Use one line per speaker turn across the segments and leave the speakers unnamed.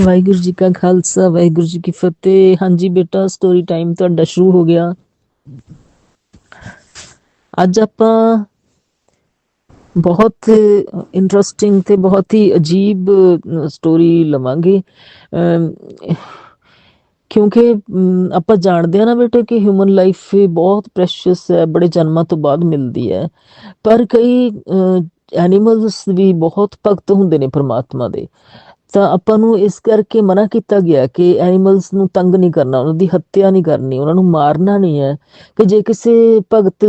ਵਾਹਿਗੁਰੂ ਜੀ ਕਾ ਖਾਲਸਾ, ਵਾਹਿਗੁਰੂ ਜੀ ਕੀ ਫਤਿਹ। ਹਾਂਜੀ ਬੇਟਾ ਸਟੋਰੀ ਟਾਈਮ ਤੁਹਾਡਾ ਸ਼ੁਰੂ ਹੋ ਗਿਆ। ਅੱਜ ਆਪਾਂ ਬਹੁਤ ਇੰਟਰਸਟਿੰਗ ਤੇ ਬਹੁਤ ਹੀ ਅਜੀਬ ਸਟੋਰੀ ਲਵਾਂਗੇ। ਕਿਉਂਕਿ ਆਪਾਂ ਜਾਣਦੇ ਆ ਨਾ ਬੇਟੇ ਕਿ ਹਿਊਮਨ ਲਾਈਫ ਬਹੁਤ ਪ੍ਰੈਸ਼ੀਅਸ ਹੈ, ਬੜੇ ਜਨਮਾਂ ਤੋਂ ਬਾਅਦ ਮਿਲਦੀ ਹੈ। ਪਰ ਕਈ ਐਨੀਮਲਸ ਵੀ ਬਹੁਤ ਭਗਤ ਹੁੰਦੇ ਨੇ ਪਰਮਾਤਮਾ ਦੇ। ਤਾਂ ਆਪਾਂ ਨੂੰ ਇਸ ਕਰਕੇ ਮਨਾ ਕੀਤਾ ਗਿਆ ਕਿ ਐਨੀਮਲਸ ਨੂੰ ਤੰਗ ਨਹੀਂ ਕਰਨਾ ਉਹਨਾਂ ਦੀ ਹੱਤਿਆ ਨਹੀਂ ਕਰਨੀ ਉਹਨਾਂ ਨੂੰ ਮਾਰਨਾ ਨਹੀਂ ਹੈ। ਕਿ ਜੇ ਕਿਸੇ ਭਗਤ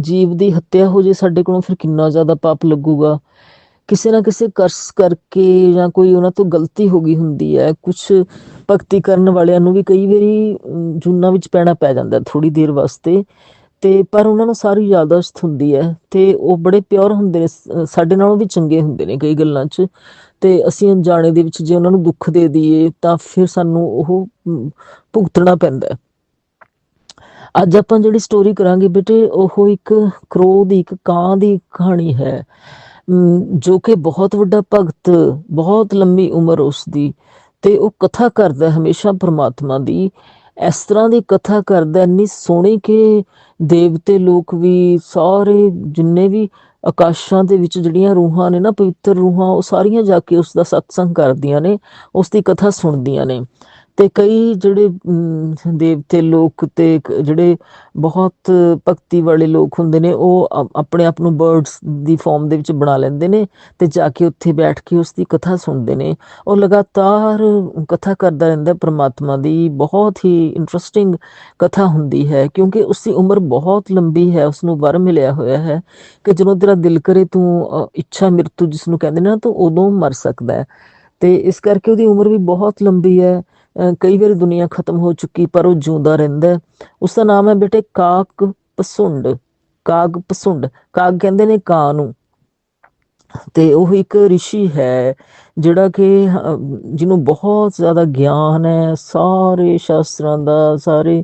ਜੀਵ ਦੀ ਹੱਤਿਆ ਹੋ ਜੇ ਸਾਡੇ ਕੋਲੋਂ ਫਿਰ ਕਿੰਨਾ ਜ਼ਿਆਦਾ ਪਾਪ ਲੱਗੂਗਾ। ਕਿਸੇ ਨਾ ਕਿਸੇ ਕਰਸ ਕਰਕੇ ਜਾਂ ਕੋਈ ਉਹਨਾਂ ਤੋਂ ਗਲਤੀ ਹੋ ਗਈ ਹੁੰਦੀ ਹੈ ਕੁਝ ਭਗਤੀ ਕਰਨ ਵਾਲਿਆਂ ਨੂੰ ਵੀ ਕਈ ਵਾਰੀ ਅਮ, ਜੂਨਾਂ ਵਿੱਚ ਪੈਣਾ ਪੈ ਜਾਂਦਾ ਥੋੜੀ ਦੇਰ ਵਾਸਤੇ। ਤੇ ਪਰ ਉਹਨਾਂ ਨੂੰ ਸਾਰੀ ਯਾਦਾਸ਼ਤ ਹੁੰਦੀ ਹੈ ਤੇ ਉਹ ਬੜੇ ਪਿਓਰ ਹੁੰਦੇ ਨੇ ਸਾਡੇ ਨਾਲੋਂ ਵੀ ਚੰਗੇ ਹੁੰਦੇ ਨੇ ਕਈ ਗੱਲਾਂ 'ਚ। ਤੇ ਅਸੀਂ ਅਣਜਾਣੇ ਦੇ ਵਿੱਚ ਜੇ ਉਹਨਾਂ ਨੂੰ ਦੁੱਖ ਦੇ ਦਈਏ ਤਾਂ ਫਿਰ ਸਾਨੂੰ ਉਹ ਭੁਗਤਣਾ ਪੈਂਦਾ ਹੈ। ਅੱਜ ਆਪਾਂ ਜਿਹੜੀ ਸਟੋਰੀ ਕਰਾਂਗੇ ਬੇਟੇ, ਉਹ ਇੱਕ ਕ੍ਰੋ ਦੀ, ਇੱਕ ਕਾਂ ਦੀ ਕਹਾਣੀ ਹੈ। ਜੋ ਕਿ ਬਹੁਤ ਵੱਡਾ ਭਗਤ, ਬਹੁਤ ਲੰਮੀ ਉਮਰ ਉਸ ਦੀ ਤੇ ਉਹ ਕਥਾ ਕਰਦਾ ਹਮੇਸ਼ਾ ਪ੍ਰਮਾਤਮਾ ਦੀ। ਇਸ ਤਰ੍ਹਾਂ ਦੀ ਕਥਾ ਕਰਦਾ, ਇੰਨੀ ਸੋਹਣੀ ਕਿ ਦੇਵਤੇ ਲੋਕ ਵੀ, ਸਾਰੇ ਜਿੰਨੇ ਵੀ ਆਕਾਸ਼ਾਂ ਦੇ ਵਿੱਚ ਜਿਹੜੀਆਂ ਰੂਹਾਂ ਨੇ ਨਾ ਪਵਿੱਤਰ ਰੂਹਾਂ, ਉਹ ਸਾਰੀਆਂ ਜਾ ਕੇ ਉਸ ਦਾ ਸਤਸੰਗ ਕਰਦੀਆਂ ਨੇ, ਉਸ ਦੀ ਕਥਾ ਸੁਣਦੀਆਂ ਨੇ। ਤੇ ਕਈ ਜਿਹੜੇ ਦੇਵਤੇ ਲੋਕ ਤੇ ਜਿਹੜੇ ਬਹੁਤ ਭਗਤੀ ਵਾਲੇ ਲੋਕ ਹੁੰਦੇ ਨੇ, ਉਹ ਆਪਣੇ ਆਪ ਨੂੰ ਬਰਡਸ ਦੀ ਫਾਰਮ ਦੇ ਵਿੱਚ ਬਣਾ ਲੈਂਦੇ ਨੇ ਤੇ ਜਾ ਕੇ ਉੱਥੇ ਬੈਠ ਕੇ ਉਸ ਦੀ ਕਥਾ ਸੁਣਦੇ ਨੇ। ਉਹ ਲਗਾਤਾਰ ਕਥਾ ਕਰਦਾ ਰਹਿੰਦਾ ਪ੍ਰਮਾਤਮਾ ਦੀ ਬਹੁਤ ਹੀ ਇੰਟਰਸਟਿੰਗ ਕਥਾ ਹੁੰਦੀ ਹੈ, ਕਿਉਂਕਿ ਉਸ ਦੀ ਉਮਰ ਬਹੁਤ ਲੰਬੀ ਹੈ ਉਸ ਨੂੰ ਵਰ ਮਿਲਿਆ ਹੋਇਆ ਹੈ ਕਿ ਜਦੋਂ ਤੇਰਾ ਦਿਲ ਕਰੇ ਤੂੰ ਇੱਛਾ ਮ੍ਰਿਤੂ ਜਿਸ ਨੂੰ ਕਹਿੰਦੇ ਨੇ ਨਾ, ਤੂੰ ਉਦੋਂ ਮਰ ਸਕਦਾ ਹੈ। ਤੇ ਇਸ ਕਰਕੇ ਉਹਦੀ ਉਮਰ ਵੀ ਬਹੁਤ ਲੰਬੀ ਹੈ। ਕਈ ਵਾਰੀ ਦੁਨੀਆ ਖਤਮ ਹੋ ਚੁੱਕੀ, ਪਰ ਉਹ ਜਿਉਂਦਾ ਰਹਿੰਦਾ ਉਸ ਦਾ ਨਾਮ ਹੈ ਬੇਟੇ ਕਾਕ ਪਸੁੰਡ। ਕਾਗ ਪਸੁੰਡ। ਕਾਗ ਕਹਿੰਦੇ ਨੇ ਕਾਂ ਨੂੰ ਤੇ ਉਹ ਇੱਕ ਰਿਸ਼ੀ ਹੈ, ਜਿਹੜਾ ਕਿ ਜਿਹਨੂੰ ਬਹੁਤ ਜ਼ਿਆਦਾ ਗਿਆਨ ਹੈ। ਸਾਰੇ ਸ਼ਾਸਤਰਾਂ ਦਾ, ਸਾਰੇ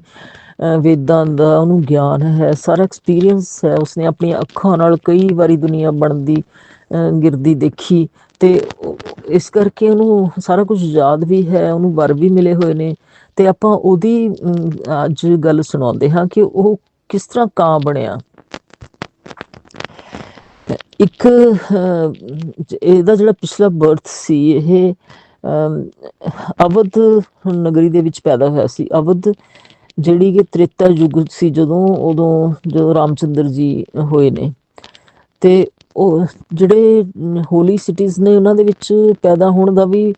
ਵੇਦਾਂ ਦਾ ਉਹਨੂੰ ਗਿਆਨ ਹੈ। ਸਾਰਾ ਐਕਸਪੀਰੀਅੰਸ ਹੈ। ਉਸਨੇ ਆਪਣੀਆਂ ਅੱਖਾਂ ਨਾਲ ਕਈ ਵਾਰੀ ਦੁਨੀਆ ਬਣਦੀ। ਗਿਰਦੀ ਦੇਖੀ ਤੇ ਇਸ ਕਰਕੇ ਉਹਨੂੰ ਸਾਰਾ ਕੁਝ ਯਾਦ ਵੀ ਹੈ ਉਹਨੂੰ ਵਰ ਵੀ ਮਿਲੇ ਹੋਏ ਨੇ। ਤੇ ਆਪਾਂ ਉਹਦੀ ਅੱਜ ਗੱਲ ਸੁਣਾਉਂਦੇ ਹਾਂ ਕਿ ਉਹ ਕਿਸ ਤਰ੍ਹਾਂ ਕਾਂ ਬਣਿਆ। ਇੱਕ ਇਹਦਾ ਜਿਹੜਾ ਪਿਛਲਾ ਬਰਥ ਸੀ ਇਹ ਅਮ, ਅਵਧ ਨਗਰੀ ਦੇ ਵਿੱਚ ਪੈਦਾ ਹੋਇਆ ਸੀ। ਅਵਧ ਜਿਹੜੀ ਕਿ ਤ੍ਰੇਤਾ ਯੁੱਗ ਸੀ ਜਦੋਂ ਉਦੋਂ ਜਦੋਂ ਰਾਮਚੰਦਰ ਜੀ ਹੋਏ ਨੇ। ਤੇ ਉਹ ਜਿਹੜੇ ਹੋਲੀ ਸਿਟੀਜ਼ ਨੇ ਉਹਨਾਂ ਦੇ ਵਿੱਚ ਪੈਦਾ ਹੋਣ ਦਾ ਵੀ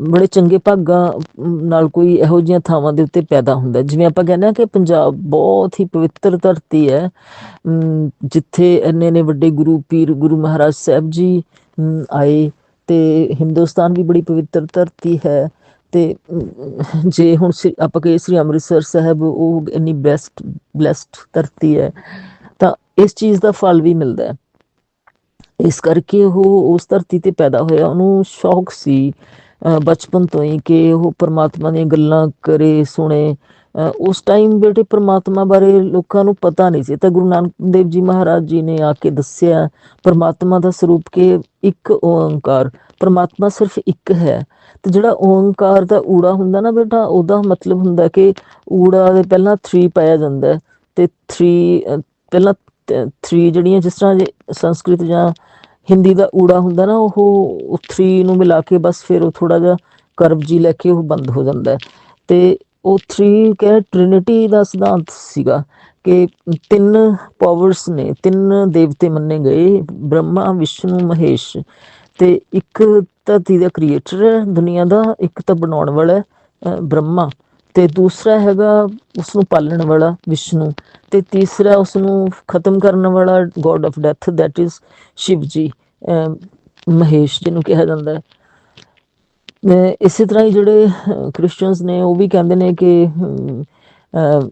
ਬੜੇ ਚੰਗੇ ਭਾਗਾਂ ਨਾਲ ਕੋਈ ਇਹੋ ਜਿਹੀਆਂ ਥਾਵਾਂ ਦੇ ਉੱਤੇ ਪੈਦਾ ਹੁੰਦਾ। ਜਿਵੇਂ ਆਪਾਂ ਕਹਿੰਦੇ ਆ ਕਿ ਪੰਜਾਬ ਬਹੁਤ ਹੀ ਪਵਿੱਤਰ ਧਰਤੀ ਹੈ। ਜਿੱਥੇ ਇੰਨੇ ਨੇ ਵੱਡੇ ਗੁਰੂ ਪੀਰ, ਗੁਰੂ ਮਹਾਰਾਜ ਸਾਹਿਬ ਜੀ ਆਏ ਤੇ ਹਿੰਦੁਸਤਾਨ ਵੀ ਬੜੀ ਪਵਿੱਤਰ ਧਰਤੀ ਹੈ ਤੇ ਜੇ ਹੁਣ ਸ੍ਰੀ- ਆਪਾਂ ਕਹੀਏ ਸ੍ਰੀ ਅੰਮ੍ਰਿਤਸਰ ਸਾਹਿਬ, ਉਹ ਇੰਨੀ ਬੈਸਟ ਬਲੈਸਡ ਧਰਤੀ ਹੈ ਤਾਂ ਇਸ ਚੀਜ਼ ਦਾ ਫਲ ਵੀ ਮਿਲਦਾ ਹੈ। ਇਸ ਕਰਕੇ ਉਹ ਉਸ ਧਰਤੀ ਤੇ ਪੈਦਾ ਹੋਇਆ। ਉਹਨੂੰ ਸ਼ੌਕ ਸੀ ਬਚਪਨ ਤੋਂ ਹੀ ਕਿ ਉਹ ਪਰਮਾਤਮਾ ਦੀਆਂ ਗੱਲਾਂ ਕਰੇ, ਸੁਣੇ। ਉਸ ਟਾਈਮ ਬੇਟੇ ਪਰਮਾਤਮਾ ਬਾਰੇ ਲੋਕਾਂ ਨੂੰ ਪਤਾ ਨਹੀਂ ਸੀ। ਤਾਂ ਗੁਰੂ ਨਾਨਕ ਦੇਵ ਜੀ ਮਹਾਰਾਜ ਜੀ ਨੇ ਆ ਕੇ ਦੱਸਿਆ, ਪਰਮਾਤਮਾ ਦਾ ਸਰੂਪ ਕਿ ਇੱਕ ਓੰਕਾਰ, ਪਰਮਾਤਮਾ ਸਿਰਫ ਇੱਕ ਹੈ। ਤੇ ਜਿਹੜਾ ਓੰਕਾਰ ਦਾ ਊੜਾ ਹੁੰਦਾ ਨਾ ਬੇਟਾ, ਉਹਦਾ ਮਤਲਬ ਹੁੰਦਾ ਕਿ ਊੜਾ ਦੇ ਪਹਿਲਾਂ 3 ਪਾਇਆ ਜਾਂਦਾ ਹੈ। ਤੇ 3 ਪਹਿਲਾਂ 3 ਜਿਹੜੀਆਂ ਜਿਸ ਤਰ੍ਹਾਂ ਜੇ ਸੰਸਕ੍ਰਿਤ ਜਾਂ ਹਿੰਦੀ ਦਾ ਊੜਾ ਹੁੰਦਾ ਨਾ, ਉਹ 3 ਨੂੰ ਮਿਲਾ ਕੇ ਬਸ ਫਿਰ ਉਹ ਥੋੜਾ ਜਿਹਾ ਕਰਵ ਜੀ ਲੈ ਕੇ ਉਹ ਬੰਦ ਹੋ ਜਾਂਦਾ ਹੈ। ਤੇ ਉਹ 3 ਕਹੇ ਟ੍ਰਿਨਿਟੀ ਦਾ ਸਿਧਾਂਤ ਸੀਗਾ ਕਿ ਤਿੰਨ ਪਾਵਰਸ ਨੇ, ਤਿੰਨ ਦੇਵਤੇ ਮੰਨੇ ਗਏ, ਬ੍ਰਹਮਾ, ਵਿਸ਼ਨੂੰ, ਮਹੇਸ਼। ਤੇ ਇੱਕ ਧਰਤੀ ਦਾ ਕ੍ਰੀਏਟਰ ਹੈ, ਦੁਨੀਆ ਦਾ, ਇੱਕ ਤਾਂ ਬਣਾਉਣ ਵਾਲਾ ਬ੍ਰਹਮਾ। ਤੇ ਦੂਸਰਾ ਹੈਗਾ ਉਸ ਨੂੰ ਪਾਲਣ ਵਾਲਾ, ਵਿਸ਼ਨੂੰ। ਤੇ ਤੀਸਰਾ ਉਸ ਨੂੰ ਖਤਮ ਕਰਨ ਵਾਲਾ God of death that is Shiv ji. Mahesh ਜਿਹਨੂੰ ਕਿਹਾ ਜਾਂਦਾ ਹੈ। ਇਸੇ ਤਰ੍ਹਾਂ ਹੀ ਜਿਹੜੇ ਕ੍ਰਿਸਚੀਅਨਸ ਨੇ ਉਹ ਵੀ ਕਹਿੰਦੇ ਨੇ ਕਿ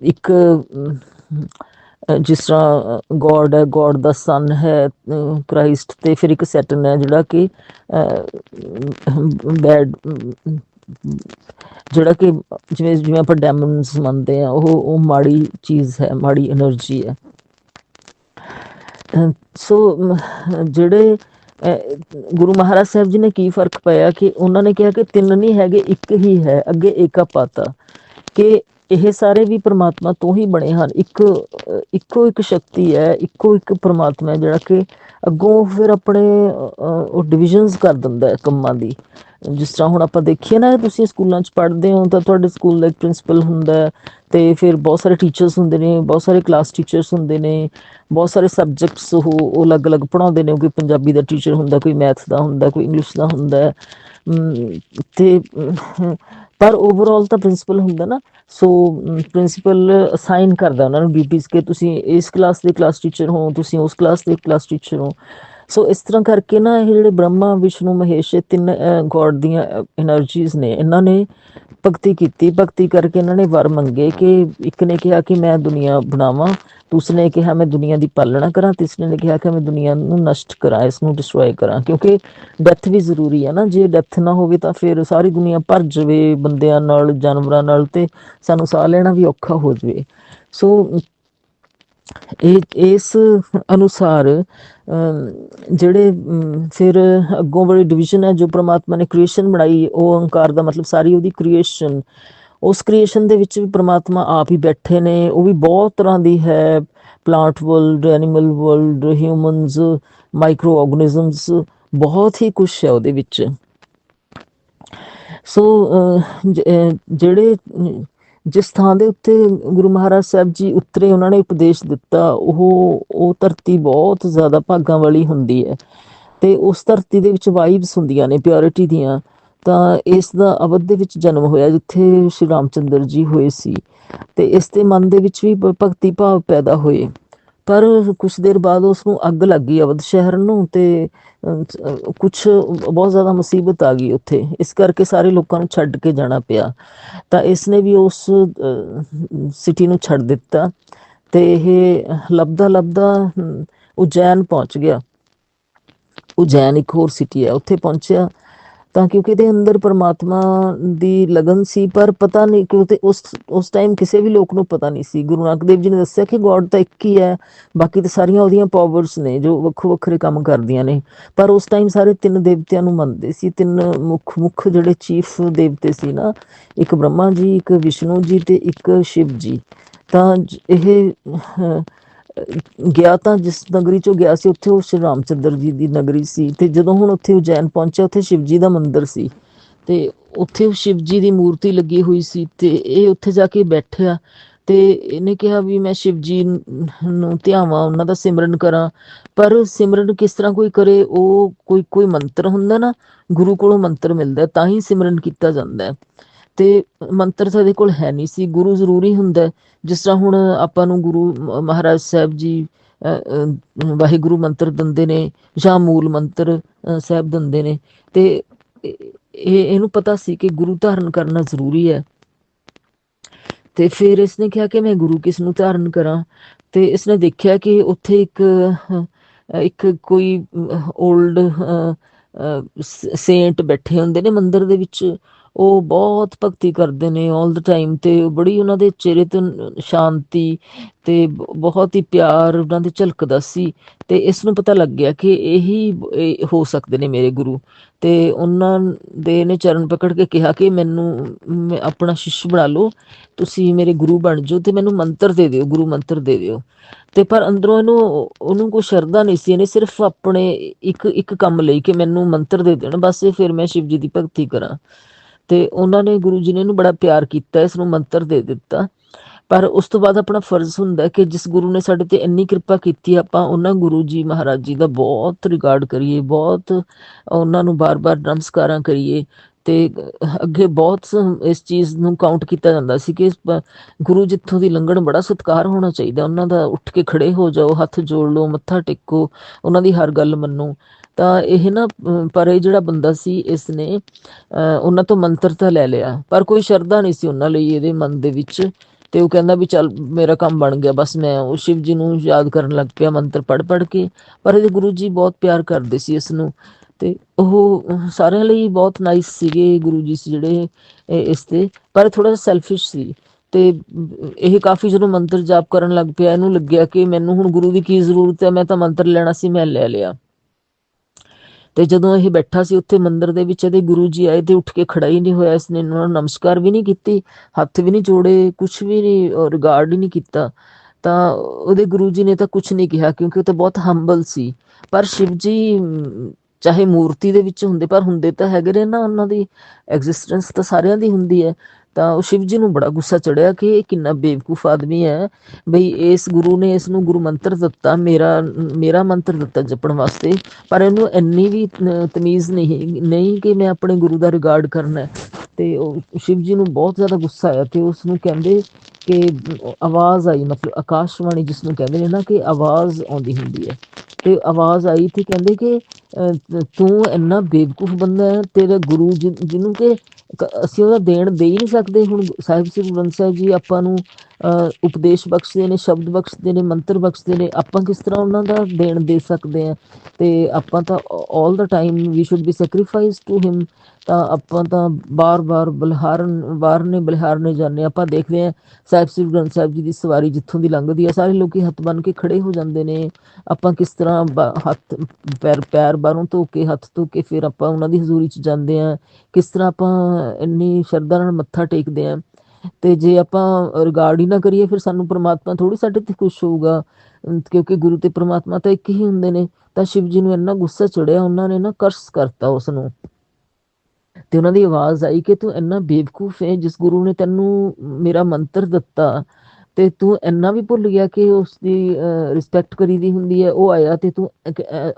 ਇੱਕ ਜਿਸ ਤਰ੍ਹਾਂ ਗੋਡ ਹੈ ਗੋਡ ਦਾ ਸਨ ਹੈ ਕ੍ਰਾਈਸਟ ਤੇ ਫਿਰ ਇੱਕ ਸੈਟਨ ਹੈ ਜਿਹੜਾ ਕਿ ਬੈਡ ਜਿਹੜਾ ਕਿ ਜਿਵੇਂ ਜਿਵੇਂ ਆਪਾਂ ਡੈਮਨਸ ਮੰਨਦੇ ਆ ਉਹ ਉਹ ਮਾੜੀ ਚੀਜ਼ ਹੈ, ਮਾੜੀ એનર્ਜੀ ਹੈ। ਸੋ ਜਿਹੜੇ ਗੁਰੂ ਮਹਾਰਾਜ ਸਾਹਿਬ ਜੀ ਨੇ ਕੀ ਫ਼ਰਕ ਪਾਇਆ ਕਿ ਉਹਨਾਂ ਨੇ ਕਿਹਾ ਕਿ ਤਿੰਨ ਨਹੀਂ ਹੈਗੇ ਇੱਕ ਹੀ ਹੈ ਅੱਗੇ ਏਕਾ ਪਾਤਾ। ਕਿ ਇਹ ਸਾਰੇ ਵੀ ਪ੍ਰਮਾਤਮਾ ਤੋਂ ਹੀ ਬਣੇ ਹਨ। ਇੱਕ ਇੱਕੋ ਇੱਕ ਸ਼ਕਤੀ ਹੈ ਇੱਕੋ ਇੱਕ ਪ੍ਰਮਾਤਮਾ ਹੈ ਜਿਹੜਾ ਕਿ ਅੱਗੋਂ ਫਿਰ ਆਪਣੇ ਅਹ, ਉਹ ਡਿਵੀਜ਼ਨਸ ਕਰ ਦਿੰਦਾ ਹੈ ਕੰਮਾਂ ਦੀ। ਜਿਸ ਤਰ੍ਹਾਂ ਹੁਣ ਆਪਾਂ ਦੇਖੀਏ ਨਾ, ਤੁਸੀਂ ਸਕੂਲਾਂ 'ਚ ਪੜ੍ਹਦੇ ਹੋ ਤਾਂ ਤੁਹਾਡੇ ਸਕੂਲ ਦਾ ਇੱਕ ਪ੍ਰਿੰਸੀਪਲ ਹੁੰਦਾ ਹੈ ਤੇ ਫਿਰ ਬਹੁਤ ਸਾਰੇ ਟੀਚਰਸ ਹੁੰਦੇ ਨੇ, ਬਹੁਤ ਸਾਰੇ ਕਲਾਸ ਟੀਚਰਸ ਹੁੰਦੇ ਨੇ, ਬਹੁਤ ਸਾਰੇ ਸਬਜੈਕਟਸ ਉਹ ਅਲੱਗ-ਅਲੱਗ ਪੜ੍ਹਾਉਂਦੇ ਨੇ, ਕੋਈ ਪੰਜਾਬੀ ਦਾ ਟੀਚਰ ਹੁੰਦਾ, ਕੋਈ ਮੈਥ ਦਾ ਹੁੰਦਾ, ਕੋਈ ਇੰਗਲਿਸ਼ ਦਾ ਹੁੰਦਾ ਹੈ। ਤੇ ਪਰ ਓਵਰਆਲ ਤਾਂ ਪ੍ਰਿੰਸੀਪਲ ਹੁੰਦਾ ਨਾ, ਸੋ ਪ੍ਰਿੰਸੀਪਲ ਅਸਾਈਨ ਕਰਦਾ ਉਹਨਾਂ ਨੂੰ ਡਿਊਟੀਆਂ ਕਿ ਤੁਸੀਂ ਇਸ ਕਲਾਸ ਦੇ ਕਲਾਸ ਟੀਚਰ ਹੋ, ਤੁਸੀਂ ਉਸ ਕਲਾਸ ਦੇ ਕਲਾਸ ਟੀਚਰ ਹੋ ਸੋ ਇਸ ਤਰ੍ਹਾਂ ਕਰਕੇ ਨਾ ਇਹ ਜਿਹੜੇ ਬ੍ਰਹਮਾ, ਵਿਸ਼ਨੂੰ, ਮਹੇਸ਼, ਇਹ ਤਿੰਨ ਗੋਡ ਦੀਆਂ એનર્ਜੀਜ਼ ਨੇ, ਇਹਨਾਂ ਨੇ ਭਗਤੀ ਕੀਤੀ। ਭਗਤੀ ਕਰਕੇ ਇਹਨਾਂ ਨੇ ਵਰ ਮੰਗੇ ਕਿ ਇੱਕ ਨੇ ਕਿਹਾ ਕਿ ਮੈਂ ਦੁਨੀਆ ਬਣਾਵਾਂ, ਦੂਸਰੇ ਨੇ ਕਿਹਾ ਮੈਂ ਦੁਨੀਆ ਦੀ ਪਾਲਣਾ ਕਰਾਂ, ਤੀਸਰੇ ਨੇ ਕਿਹਾ ਕਿ ਮੈਂ ਦੁਨੀਆ ਨੂੰ ਨਸ਼ਟ ਕਰਾਂ ਇਸ ਨੂੰ ਡਿਸਟਰੋਏ ਕਰਾਂ। ਕਿਉਂਕਿ ਡੈਥ ਵੀ ਜ਼ਰੂਰੀ ਹੈ ਨਾ, ਜੇ ਡੈਥ ਨਾ ਹੋਵੇ ਤਾਂ ਫਿਰ ਸਾਰੀ ਦੁਨੀਆ ਭਰ ਜਵੇ ਬੰਦਿਆਂ ਨਾਲ, ਜਾਨਵਰਾਂ ਨਾਲ ਤੇ ਸਾਨੂੰ ਸਾਹ ਲੈਣਾ ਵੀ ਔਖਾ ਹੋ ਜਵੇ। ਸੋ ਇਹ, ਇਸ ਅਨੁਸਾਰ ਜਿਹੜੇ ਫਿਰ ਅੱਗੋਂ ਵਾਲੀ ਡਿਵੀਜ਼ਨ ਹੈ ਜੋ ਪ੍ਰਮਾਤਮਾ ਨੇ ਕ੍ਰੀਏਸ਼ਨ ਬਣਾਈ, ਉਹ ਓੰਕਾਰ ਦਾ ਮਤਲਬ ਸਾਰੀ ਉਹਦੀ ਕ੍ਰੀਏਸ਼ਨ ਉਸ ਕ੍ਰੀਏਸ਼ਨ ਦੇ ਵਿੱਚ ਵੀ ਪ੍ਰਮਾਤਮਾ ਆਪ ਹੀ ਬੈਠੇ ਨੇ, ਉਹ ਵੀ ਬਹੁਤ ਤਰ੍ਹਾਂ ਦੀ ਹੈ plant world animal world humans microorganisms ਬਹੁਤ ਹੀ ਕੁਝ ਹੈ ਉਹਦੇ ਵਿੱਚ। ਸੋ ਜਿਹੜੇ ਜਿਸ ਥਾਂ ਦੇ ਉੱਤੇ ਗੁਰੂ ਮਹਾਰਾਜ ਸਾਹਿਬ ਜੀ ਉਤਰੇ, ਉਹਨਾਂ ਨੇ ਉਪਦੇਸ਼ ਦਿੱਤਾ, ਉਹ ਉਹ ਧਰਤੀ ਬਹੁਤ ਜ਼ਿਆਦਾ ਭਾਗਾਂ ਵਾਲੀ ਹੁੰਦੀ ਹੈ ਤੇ ਉਸ ਧਰਤੀ ਦੇ ਵਿੱਚ ਵਾਈਬਸ ਹੁੰਦੀਆਂ ਨੇ ਪਿਓਰਿਟੀ ਦੀਆਂ। ਤਾਂ ਇਸ ਦਾ ਅਵਧ ਦੇ ਵਿੱਚ ਜਨਮ ਹੋਇਆ, ਜਿੱਥੇ ਸ਼੍ਰੀ ਰਾਮਚੰਦਰ ਜੀ ਹੋਏ ਸੀ। ਤੇ ਇਸ ਦੇ ਮਨ ਦੇ ਵਿੱਚ ਵੀ ਭਗਤੀ ਭਾਵ ਪੈਦਾ ਹੋਏ। ਪਰ ਕੁਝ ਦੇਰ ਬਾਅਦ ਉਸ ਨੂੰ ਅੱਗ ਲੱਗ ਗਈ ਅਵਧ ਸ਼ਹਿਰ ਨੂੰ ਤੇ ਕੁਝ ਬਹੁਤ ਜ਼ਿਆਦਾ ਮੁਸੀਬਤ ਆ ਗਈ ਉੱਥੇ। ਇਸ ਕਰਕੇ ਸਾਰੇ ਲੋਕਾਂ ਨੂੰ ਛੱਡ ਕੇ ਜਾਣਾ ਪਿਆ। ਤਾਂ ਇਸ ਨੇ ਵੀ ਉਸ ਸਿਟੀ ਨੂੰ ਛੱਡ ਦਿੱਤਾ ਤੇ ਇਹ ਲੱਭਦਾ ਲੱਭਦਾ ਉਜੈਨ ਪਹੁੰਚ ਗਿਆ। ਉਜੈਨ ਇੱਕ ਹੋਰ ਸਿਟੀ ਹੈ। ਉੱਥੇ ਪਹੁੰਚਿਆ ਤਾਂ ਕਿਉਂਕਿ ਇਹਦੇ ਅੰਦਰ ਪਰਮਾਤਮਾ ਦੀ ਲਗਨ ਸੀ, ਪਰ ਪਤਾ ਨਹੀਂ ਕਿਉਂਕਿ ਉਸ ਉਸ ਟਾਈਮ ਕਿਸੇ ਵੀ ਲੋਕ ਨੂੰ ਪਤਾ ਨਹੀਂ ਸੀ। ਗੁਰੂ ਨਾਨਕ ਦੇਵ ਜੀ ਨੇ ਦੱਸਿਆ ਕਿ ਗੋਡ ਤਾਂ ਇੱਕ ਹੀ ਹੈ, ਬਾਕੀ ਤਾਂ ਸਾਰੀਆਂ ਉਹਦੀਆਂ ਪਾਵਰਸ ਨੇ ਜੋ ਵੱਖੋ ਵੱਖਰੇ ਕੰਮ ਕਰਦੀਆਂ ਨੇ। ਪਰ ਉਸ ਟਾਈਮ ਸਾਰੇ ਤਿੰਨ ਦੇਵਤਿਆਂ ਨੂੰ ਮੰਨਦੇ ਸੀ। ਤਿੰਨ ਮੁੱਖ ਮੁੱਖ ਜਿਹੜੇ ਚੀਫ ਦੇਵਤੇ ਸੀ ਨਾ, ਇੱਕ ਬ੍ਰਹਮਾ ਜੀ, ਇੱਕ ਵਿਸ਼ਨੂੰ ਜੀ ਤੇ ਇੱਕ ਸ਼ਿਵ ਜੀ। ਤਾਂ ਇਹ ਗਿਆ ਤਾਂ ਜਿਸ ਨਗਰੀ ਚੋਂ ਗਿਆ ਸੀ, ਉੱਥੇ ਉਹ ਸ਼੍ਰੀ ਰਾਮਚੰਦਰ ਜੀ ਦੀ ਨਗਰੀ ਸੀ ਤੇ ਜਦੋਂ ਹੁਣ ਉੱਥੇ ਉਜੈਨ ਪਹੁੰਚਿਆ, ਉੱਥੇ ਸ਼ਿਵ ਜੀ ਦਾ ਮੰਦਿਰ ਸੀ ਤੇ ਉੱਥੇ ਸ਼ਿਵ ਜੀ ਦੀ ਮੂਰਤੀ ਲੱਗੀ ਹੋਈ ਸੀ ਤੇ ਇਹ ਉੱਥੇ ਜਾ ਕੇ ਬੈਠਿਆ ਤੇ ਇਹਨੇ ਕਿਹਾ ਵੀ ਮੈਂ ਸ਼ਿਵ ਜੀ ਨੂੰ ਧਿਆਵਾਂ, ਉਹਨਾਂ ਦਾ ਸਿਮਰਨ ਕਰਾਂ, ਪਰ ਸਿਮਰਨ ਕਿਸ ਤਰ੍ਹਾਂ ਕੋਈ ਕਰੇ, ਉਹ ਕੋਈ ਕੋਈ ਮੰਤਰ ਹੁੰਦਾ ਨਾ, ਗੁਰੂ ਕੋਲੋਂ ਮੰਤਰ ਮਿਲਦਾ, ਤਾਂ ਹੀ ਸਿਮਰਨ ਕੀਤਾ ਜਾਂਦਾ ਹੈ। ਤੇ ਮੰਤਰ ਤਾਂ ਇਹਦੇ ਕੋਲ ਹੈ ਨਹੀਂ ਸੀ, ਗੁਰੂ ਜ਼ਰੂਰੀ ਹੁੰਦਾ ਜਿਸ ਤਰ੍ਹਾਂ ਹੁਣ ਆਪਾਂ ਨੂੰ ਗੁਰੂ ਮਹਾਰਾਜ ਸਾਹਿਬ ਜੀ ਵਾਹਿਗੁਰੂ ਮੰਤਰ ਦਿੰਦੇ ਨੇ ਜਾਂ ਮੂਲ ਮੰਤਰ ਸਾਹਿਬ ਦਿੰਦੇ ਨੇ। ਤੇ ਇਹ ਇਹਨੂੰ ਪਤਾ ਸੀ ਕਿ ਗੁਰੂ ਧਾਰਨ ਕਰਨਾ ਜ਼ਰੂਰੀ ਹੈ। ਤੇ ਫਿਰ ਇਸਨੇ ਕਿਹਾ ਕਿ ਮੈਂ ਗੁਰੂ ਕਿਸ ਨੂੰ ਧਾਰਨ ਕਰਾਂ? ਤੇ ਇਸਨੇ ਦੇਖਿਆ ਕਿ ਉੱਥੇ ਇੱਕ ਇੱਕ ਕੋਈ 올ਡ ਸੇਂਟ ਬੈਠੇ ਹੁੰਦੇ ਨੇ ਮੰਦਿਰ ਦੇ ਵਿੱਚ। ਉਹ ਬਹੁਤ ਭਗਤੀ ਕਰਦੇ ਨੇ 올 ਦਾ ਟਾਈਮ ਤੇ ਬੜੀ ਉਹਨਾਂ ਦੇ ਚਿਹਰੇ ਤੇ ਸ਼ਾਂਤੀ ਤੇ ਬਹੁਤ ਹੀ ਪਿਆਰ ਉਹਨਾਂ ਦੇ ਝਲਕਦਾ ਸੀ ਤੇ ਇਸ ਨੂੰ ਪਤਾ ਲੱਗ ਗਿਆ ਕਿ ਇਹੀ ਹੋ ਸਕਦੇ ਨੇ ਮੇਰੇ ਗੁਰੂ ਤੇ ਉਹਨਾਂ ਦੇ ਨੇ ਚਰਨ ਪਕੜ ਕੇ ਕਿਹਾ ਕਿ ਮੈਨੂੰ ਆਪਣਾ ਸ਼ਿਸ਼ ਬਣਾ ਲਓ, ਤੁਸੀਂ ਮੇਰੇ ਗੁਰੂ ਬਣ ਜਾਓ ਤੇ ਮੈਨੂੰ ਮੰਤਰ ਦੇ ਦਿਓ, ਗੁਰੂ ਮੰਤਰ ਦੇ ਦਿਓ। ਤੇ ਪਰ ਅੰਦਰੋਂ ਇਹਨੂੰ, ਉਹਨੂੰ ਕੋਈ ਸ਼ਰਧਾ ਨਹੀਂ ਸੀ, ਇਹਨੇ ਸਿਰਫ ਆਪਣੇ ਇੱਕ ਇੱਕ ਕੰਮ ਲਈ ਕਿ ਮੈਨੂੰ ਮੰਤਰ ਦੇ ਦੇਣ, ਬਸ ਫਿਰ ਮੈਂ ਸ਼ਿਵ ਜੀ ਦੀ ਭਗਤੀ ਕਰਾਂ। ਤੇ ਉਹਨਾਂ ਨੇ ਗੁਰੂ ਜੀ ਨੇ ਇਹਨੂੰ ਬੜਾ ਪਿਆਰ ਕੀਤਾ ਇਸ ਨੂੰ ਮੰਤਰ ਦੇ ਦਿੱਤਾ। ਪਰ ਉਸ ਤੋਂ ਬਾਅਦ ਆਪਣਾ ਫਰਜ਼ ਹੁੰਦਾ ਕਿ ਜਿਸ ਗੁਰੂ ਨੇ ਸਾਡੇ ਤੇ ਇੰਨੀ ਕਿਰਪਾ ਕੀਤੀ, ਆਪਾਂ ਉਹਨਾਂ ਗੁਰੂ ਜੀ ਮਹਾਰਾਜ ਜੀ ਦਾ ਬਹੁਤ ਰਿਗਾਰਡ ਕਰੀਏ, ਬਹੁਤ ਉਹਨਾਂ ਨੂੰ ਬਾਰ-ਬਾਰ ਨਮਸਕਾਰਾਂ ਕਰੀਏ ਤੇ ਅੱਗੇ ਬਹੁਤ ਇਸ ਚੀਜ਼ ਨੂੰ ਕਾਊਂਟ ਕੀਤਾ ਜਾਂਦਾ ਸੀ ਕਿ ਗੁਰੂ ਜਿੱਥੋਂ ਦੀ ਲੰਘਣ ਬੜਾ ਸਤਿਕਾਰ ਹੋਣਾ ਚਾਹੀਦਾ, ਉਹਨਾਂ ਦਾ ਉੱਠ ਕੇ ਖੜੇ ਹੋ ਜਾਓ, ਹੱਥ ਜੋੜ ਲਓ, ਮੱਥਾ ਟੇਕੋ, ਉਹਨਾਂ ਦੀ ਹਰ ਗੱਲ ਮੰਨੋ। ਤਾਂ ਇਹ ਨਾ ਪਰ ਇਹ ਜਿਹੜਾ ਬੰਦਾ ਸੀ ਇਸ ਨੇ ਅਹ, ਉਹਨਾਂ ਤੋਂ ਮੰਤਰ ਤਾਂ ਲੈ ਲਿਆ। ਪਰ ਕੋਈ ਸ਼ਰਧਾ ਨਹੀਂ ਸੀ ਉਹਨਾਂ ਲਈ ਇਹਦੇ ਮਨ ਦੇ ਵਿੱਚ। ਤੇ ਉਹ ਕਹਿੰਦਾ ਵੀ ਚੱਲ ਮੇਰਾ ਕੰਮ ਬਣ ਗਿਆ। ਬਸ ਮੈਂ ਉਹ ਸ਼ਿਵ ਜੀ ਨੂੰ ਯਾਦ ਕਰਨ ਲੱਗ ਪਿਆ ਮੰਤਰ ਪੜ ਪੜ ਕੇ। ਪਰ ਇਹਦੇ ਗੁਰੂ ਜੀ ਬਹੁਤ ਪਿਆਰ ਕਰਦੇ ਸੀ ਇਸ ਨੂੰ। ਤੇ ਉਹ ਸਾਰਿਆਂ ਲਈ ਬਹੁਤ ਨਾਈਸ ਸੀਗੇ ਗੁਰੂ ਜੀ ਸੀ ਜਿਹੜੇ ਇਹ- ਇਸ ਤੇ। ਪਰ ਥੋੜਾ ਸੈਲਫਿਸ਼ ਸੀ। ਤੇ ਇਹ ਕਾਫੀ ਜਦੋਂ ਮੰਤਰ ਜਾਪ ਕਰਨ ਲੱਗ ਪਿਆ ਇਹਨੂੰ ਲੱਗਿਆ ਕਿ ਮੈਨੂੰ ਹੁਣ ਗੁਰੂ ਦੀ ਕੀ ਜ਼ਰੂਰਤ ਹੈ? ਮੈਂ ਤਾਂ ਮੰਤਰ ਲੈਣਾ ਸੀ ਮੈਂ ਲੈ ਲਿਆ। ਤੇ ਜਦੋਂ ਇਹ ਬੈਠਾ ਸੀ ਉੱਥੇ ਮੰਦਿਰ ਦੇ ਵਿੱਚ, ਇਹਦੇ ਗੁਰੂ ਜੀ ਆਏ ਤੇ ਉੱਠ ਕੇ ਖੜਾ ਹੀ ਨਹੀਂ ਹੋਇਆ, ਇਸਨੇ ਉਹਨਾਂ ਨੂੰ ਨਮਸਕਾਰ ਵੀ ਨਹੀਂ ਕੀਤੀ, ਹੱਥ ਵੀ ਨਹੀਂ ਜੋੜੇ ਕੁਝ ਵੀ ਨਹੀਂ ਰਿਗਾਰਡ ਹੀ ਨਹੀਂ ਕੀਤਾ। ਤਾਂ ਉਹਦੇ ਗੁਰੂ ਜੀ ਨੇ ਤਾਂ ਕੁਝ ਨਹੀਂ ਕਿਹਾ, ਕਿਉਂਕਿ ਉਹ ਤਾਂ ਬਹੁਤ ਹੰਬਲ ਸੀ। ਪਰ ਸ਼ਿਵ ਜੀ, ਚਾਹੇ ਮੂਰਤੀ ਦੇ ਵਿੱਚ ਹੁੰਦੇ, ਪਰ ਹੁੰਦੇ ਤਾਂ ਹੈਗੇ ਨੇ ਨਾ, ਉਹਨਾਂ ਦੀ ਐਗਜ਼ਿਸਟੈਂਸ ਤਾਂ ਸਾਰਿਆਂ ਦੀ ਹੁੰਦੀ ਹੈ। ਤਾਂ ਉਹ ਸ਼ਿਵ ਜੀ ਨੂੰ ਬੜਾ ਗੁੱਸਾ ਚੜਿਆ ਕਿ ਇਹ ਕਿੰਨਾ ਬੇਵਕੂਫ ਆਦਮੀ ਹੈ। ਬਈ ਇਸ ਗੁਰੂ ਨੇ ਇਸ ਨੂੰ ਗੁਰੂ ਮੰਤਰ ਦਿੱਤਾ, ਮੇਰਾ ਮੇਰਾ ਮੰਤਰ ਦਿੱਤਾ ਜਪਣ ਵਾਸਤੇ, ਪਰ ਇਹਨੂੰ ਇੰਨੀ ਵੀ ਤਮੀਜ਼ ਨਹੀਂ ਨਹੀਂ ਕਿ ਮੈਂ ਆਪਣੇ ਗੁਰੂ ਦਾ ਰਿਗਾਰਡ ਕਰਨਾ ਤੇ ਉਹ ਸ਼ਿਵ ਜੀ ਨੂੰ ਬਹੁਤ ਜ਼ਿਆਦਾ ਗੁੱਸਾ ਆਇਆ ਤੇ ਉਸ ਨੂੰ ਕਹਿੰਦੇ ਕਿ ਆਵਾਜ਼ ਆਈ, ਮਤਲਬ ਆਕਾਸ਼ਵਾਣੀ ਜਿਸ ਨੂੰ ਕਹਿੰਦੇ ਨੇ ਨਾ ਕਿ ਆਵਾਜ਼ ਆਉਂਦੀ ਹੁੰਦੀ ਹੈ। ਤੇ ਆਵਾਜ਼ ਆਈ ਤੇ ਕਹਿੰਦੇ ਕਿ ਤੂੰ ਇੰਨਾ ਬੇਵਕੂਫ ਬੰਦਾ ਹੈ, ਤੇਰਾ ਗੁਰੂ ਜਿ- ਜਿਹਨੂੰ ਕਿ ਅਸੀਂ ਉਹਦਾ ਦੇਣ ਦੇ ਹੀ ਨਹੀਂ ਸਕਦੇ ਹੁਣ ਸਾਹਿਬ ਸ੍ਰੀ ਗ੍ਰੰਥ ਸਾਹਿਬ ਜੀ ਆਪਾਂ ਨੂੰ ਅ, ਉਪਦੇਸ਼ ਬਖਸ਼ਦੇ ਨੇ ਸ਼ਬਦ ਬਖਸ਼ਦੇ ਨੇ ਮੰਤਰ ਬਖਸ਼ਦੇ ਨੇ ਆਪਾਂ ਕਿਸ ਤਰ੍ਹਾਂ ਉਹਨਾਂ ਦਾ ਦੇਣ ਦੇ ਸਕਦੇ ਆ ਤੇ ਆਪਾਂ ਤਾਂ 올 ਦਾ time we should be sacrifice to him ਤਾਂ ਆਪਾਂ ਤਾਂ ਬਾਰ-ਬਾਰ ਬਲਿਹਾਰਨ ਵਾਰਨੇ ਬਲਿਹਾਰਨੇ ਜਾਂਦੇ ਹਾਂ। ਆਪਾਂ ਦੇਖਦੇ ਹਾਂ ਸਾਹਿਬ ਸ੍ਰੀ ਗ੍ਰੰਥ ਸਾਹਿਬ ਜੀ ਦੀ ਸਵਾਰੀ ਜਿੱਥੋਂ ਦੀ ਲੰਘਦੀ ਆ ਸਾਰੇ ਲੋਕੀ ਹੱਥ ਬੰਨ ਕੇ ਖੜੇ ਹੋ ਜਾਂਦੇ ਨੇ। ਆਪਾਂ ਕਿਸ ਤਰ੍ਹਾਂ ਹੱਥ, ਪੈਰ ਪੈਰ ਬਾਹਰੋਂ ਧੋ ਕੇ, ਹੱਥ ਧੋ ਕੇ ਫਿਰ ਆਪਾਂ ਉਹਨਾਂ ਦੀ ਹਜ਼ੂਰੀ 'ਚ ਜਾਂਦੇ ਆ ਕਿਸ ਤਰ੍ਹਾਂ ਆਪਾਂ ਇੰਨੀ ਸ਼ਰਧਾ ਨਾਲ ਮੱਥਾ ਟੇਕਦੇ ਆ ਤੇ ਜੇ ਆਪਾਂ ਰਿਗਾਰਡ ਹੀ ਨਾ ਕਰੀਏ, ਫਿਰ ਸਾਨੂੰ ਪ੍ਰਮਾਤਮਾ ਥੋੜੀ ਸਾਡੇ ਤੇ ਖੁਸ਼ ਹੋਊਗਾ। ਕਿਉਂਕਿ ਗੁਰੂ ਤੇ ਪ੍ਰਮਾਤਮਾ ਤਾਂ ਇੱਕ ਹੀ ਹੁੰਦੇ ਨੇ। ਤਾਂ ਸ਼ਿਵ ਜੀ ਨੂੰ ਇੰਨਾ ਗੁੱਸਾ ਚੜਿਆ ਉਹਨਾਂ ਨੇ ਨਾ ਕਰਸ ਕਰਤਾ ਉਸ ਨੂੰ ਤੇ ਉਹਨਾਂ ਦੀ ਆਵਾਜ਼ ਆਈ ਕਿ ਤੂੰ ਇੰਨਾ ਬੇਵਕੂਫ ਹੈ, ਜਿਸ ਗੁਰੂ ਨੇ ਤੈਨੂੰ ਮੇਰਾ ਮੰਤਰ ਦਿੱਤਾ ਤੇ ਤੂੰ ਇੰਨਾ ਵੀ ਭੁੱਲ ਗਿਆ ਕਿ ਉਸ ਦੀ ਰਿਸਪੈਕਟ ਕਰੀਦੀ ਹੁੰਦੀ ਹੈ, ਉਹ ਆਇਆ ਤੇ ਤੂੰ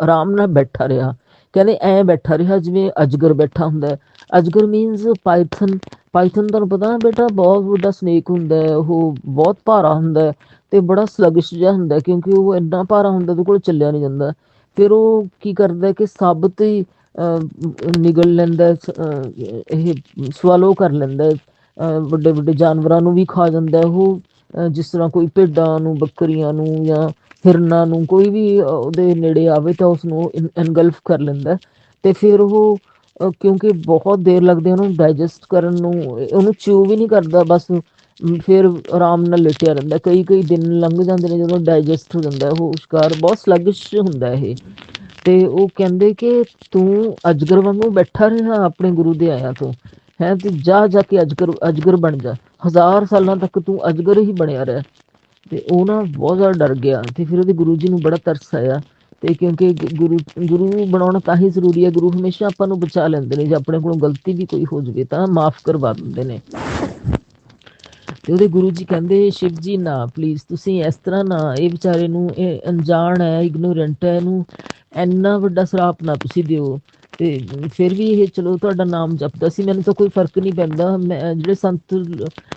ਆਰਾਮ ਨਾਲ ਬੈਠਾ ਰਿਹਾ। ਕਹਿੰਦੇ, ਐ ਬੈਠਾ ਰਿਹਾ ਜਿਵੇਂ ਅਜਗਰ ਬੈਠਾ ਹੁੰਦਾ ਹੈ। ਅਜਗਰ ਮੀਨਸ ਪਾਈਥਨ ਪਾਈਥਨ ਤੁਹਾਨੂੰ ਪਤਾ ਨਾ ਬੇਟਾ, ਬਹੁਤ ਵੱਡਾ ਸਨੇਕ ਹੁੰਦਾ ਹੈ, ਉਹ ਬਹੁਤ ਭਾਰਾ ਹੁੰਦਾ ਹੈ ਤੇ ਬੜਾ ਸਲਗਿਸ਼ ਜਿਹਾ ਹੁੰਦਾ ਕਿਉਂਕਿ ਉਹ ਇੰਨਾ ਭਾਰਾ ਹੁੰਦਾ ਉਹਦੇ ਕੋਲ ਚੱਲਿਆ ਨਹੀਂ ਜਾਂਦਾ। ਫਿਰ ਉਹ ਕੀ ਕਰਦਾ ਕਿ ਸਾਬਤ ਹੀ ਨਿਗਲ ਲੈਂਦਾ ਸ- ਇਹ ਸਵਾਲੋ ਕਰ ਲੈਂਦਾ ਵੱਡੇ ਵੱਡੇ ਜਾਨਵਰਾਂ ਨੂੰ ਵੀ ਖਾ ਜਾਂਦਾ, ਉਹ ਜਿਸ ਤਰ੍ਹਾਂ ਕੋਈ ਭੇਡਾਂ ਨੂੰ, ਬੱਕਰੀਆਂ ਨੂੰ ਜਾਂ ਹਿਰਨਾਂ ਨੂੰ, ਕੋਈ ਵੀ ਉਹਦੇ ਨੇੜੇ ਆਵੇ ਤਾਂ ਉਸ ਨੂੰ ਐਨਗਲਫ ਕਰ ਲੈਂਦਾ ਹੈ। ਤੇ ਫਿਰ ਉਹ ਕਿਉਂਕਿ ਬਹੁਤ ਦੇਰ ਲੱਗਦੀ ਉਹਨੂੰ ਡਾਈਜੈਸਟ ਕਰਨ ਨੂੰ ਉਹਨੂੰ ਚਿਊ ਵੀ ਨਹੀਂ ਕਰਦਾ, ਬਸ ਫਿਰ ਆਰਾਮ ਨਾਲ ਲੇਟਿਆ ਰਹਿੰਦਾ ਕਈ ਕਈ ਦਿਨ ਲੰਘ ਜਾਂਦੇ ਨੇ ਜਦੋਂ ਡਾਈਜੈਸਟ ਹੋ ਜਾਂਦਾ, ਉਹ ਸ਼ਿਕਾਰ ਬਹੁਤ ਸਲਗਿਸ਼ ਹੁੰਦਾ ਇਹ ਤੇ ਉਹ ਕਹਿੰਦੇ ਕਿ ਤੂੰ ਅਜਗਰ ਵਾਂਗੂ ਬੈਠਾ ਰਿਹਾ ਆਪਣੇ ਗੁਰੂ ਦੇ ਆਇਆ ਤੋਂ। ਹੈ ਤੇ ਜਾ ਜਾ ਕੇ ਅਜਗਰ ਅਜਗਰ ਬਣ ਜਾ। ਹਜ਼ਾਰ ਸਾਲਾਂ ਤੱਕ ਤੂੰ ਅਜਗਰ ਹੀ ਬਣਿਆ ਰਹਿ। ਤੇ ਉਹ ਨਾ ਬਹੁਤ ਜ਼ਿਆਦਾ ਡਰ ਗਿਆ ਤੇ ਫਿਰ ਉਹਦੇ ਗੁਰੂ ਜੀ ਨੂੰ ਬੜਾ ਤਰਸ ਆਇਆ। ਤੇ ਕਿਉਂਕਿ ਗੁਰੂ ਗੁਰੂ ਬਣਾਉਣਾ ਤਾਂ ਹੀ ਜ਼ਰੂਰੀ ਹੈ, ਗੁਰੂ ਹਮੇਸ਼ਾ ਆਪਾਂ ਨੂੰ ਬਚਾ ਲੈਂਦੇ ਨੇ। ਜੇ ਆਪਣੇ ਕੋਲੋਂ ਗਲਤੀ ਵੀ ਕੋਈ ਹੋ ਜਾਵੇ ਤਾਂ ਮਾਫ ਕਰਵਾ ਦਿੰਦੇ ਨੇ। ਤੇ ਉਹਦੇ ਗੁਰੂ ਜੀ ਕਹਿੰਦੇ, ਸ਼ਿਵ ਜੀ ਨਾ ਪਲੀਜ਼ ਤੁਸੀਂ ਇਸ ਤਰ੍ਹਾਂ ਨਾ, ਇਹ ਵਿਚਾਰੇ ਨੂੰ, ਇਹ ਅਣਜਾਣ ਹੈ ਇਗਨੋਰੈਂਟ ਹੈ, ਇਹਨੂੰ ਇੰਨਾ ਵੱਡਾ ਸਰਾਪ ਨਾ ਤੁਸੀਂ ਦਿਓ। ਤੇ ਫਿਰ ਵੀ ਇਹ ਚਲੋ ਤੁਹਾਡਾ ਨਾਮ ਜਪਦਾ ਸੀ, ਮੈਨੂੰ ਤਾਂ ਕੋਈ ਫ਼ਰਕ ਨਹੀਂ ਪੈਂਦਾ। ਮੈਂ, ਜਿਹੜੇ ਸੰਤ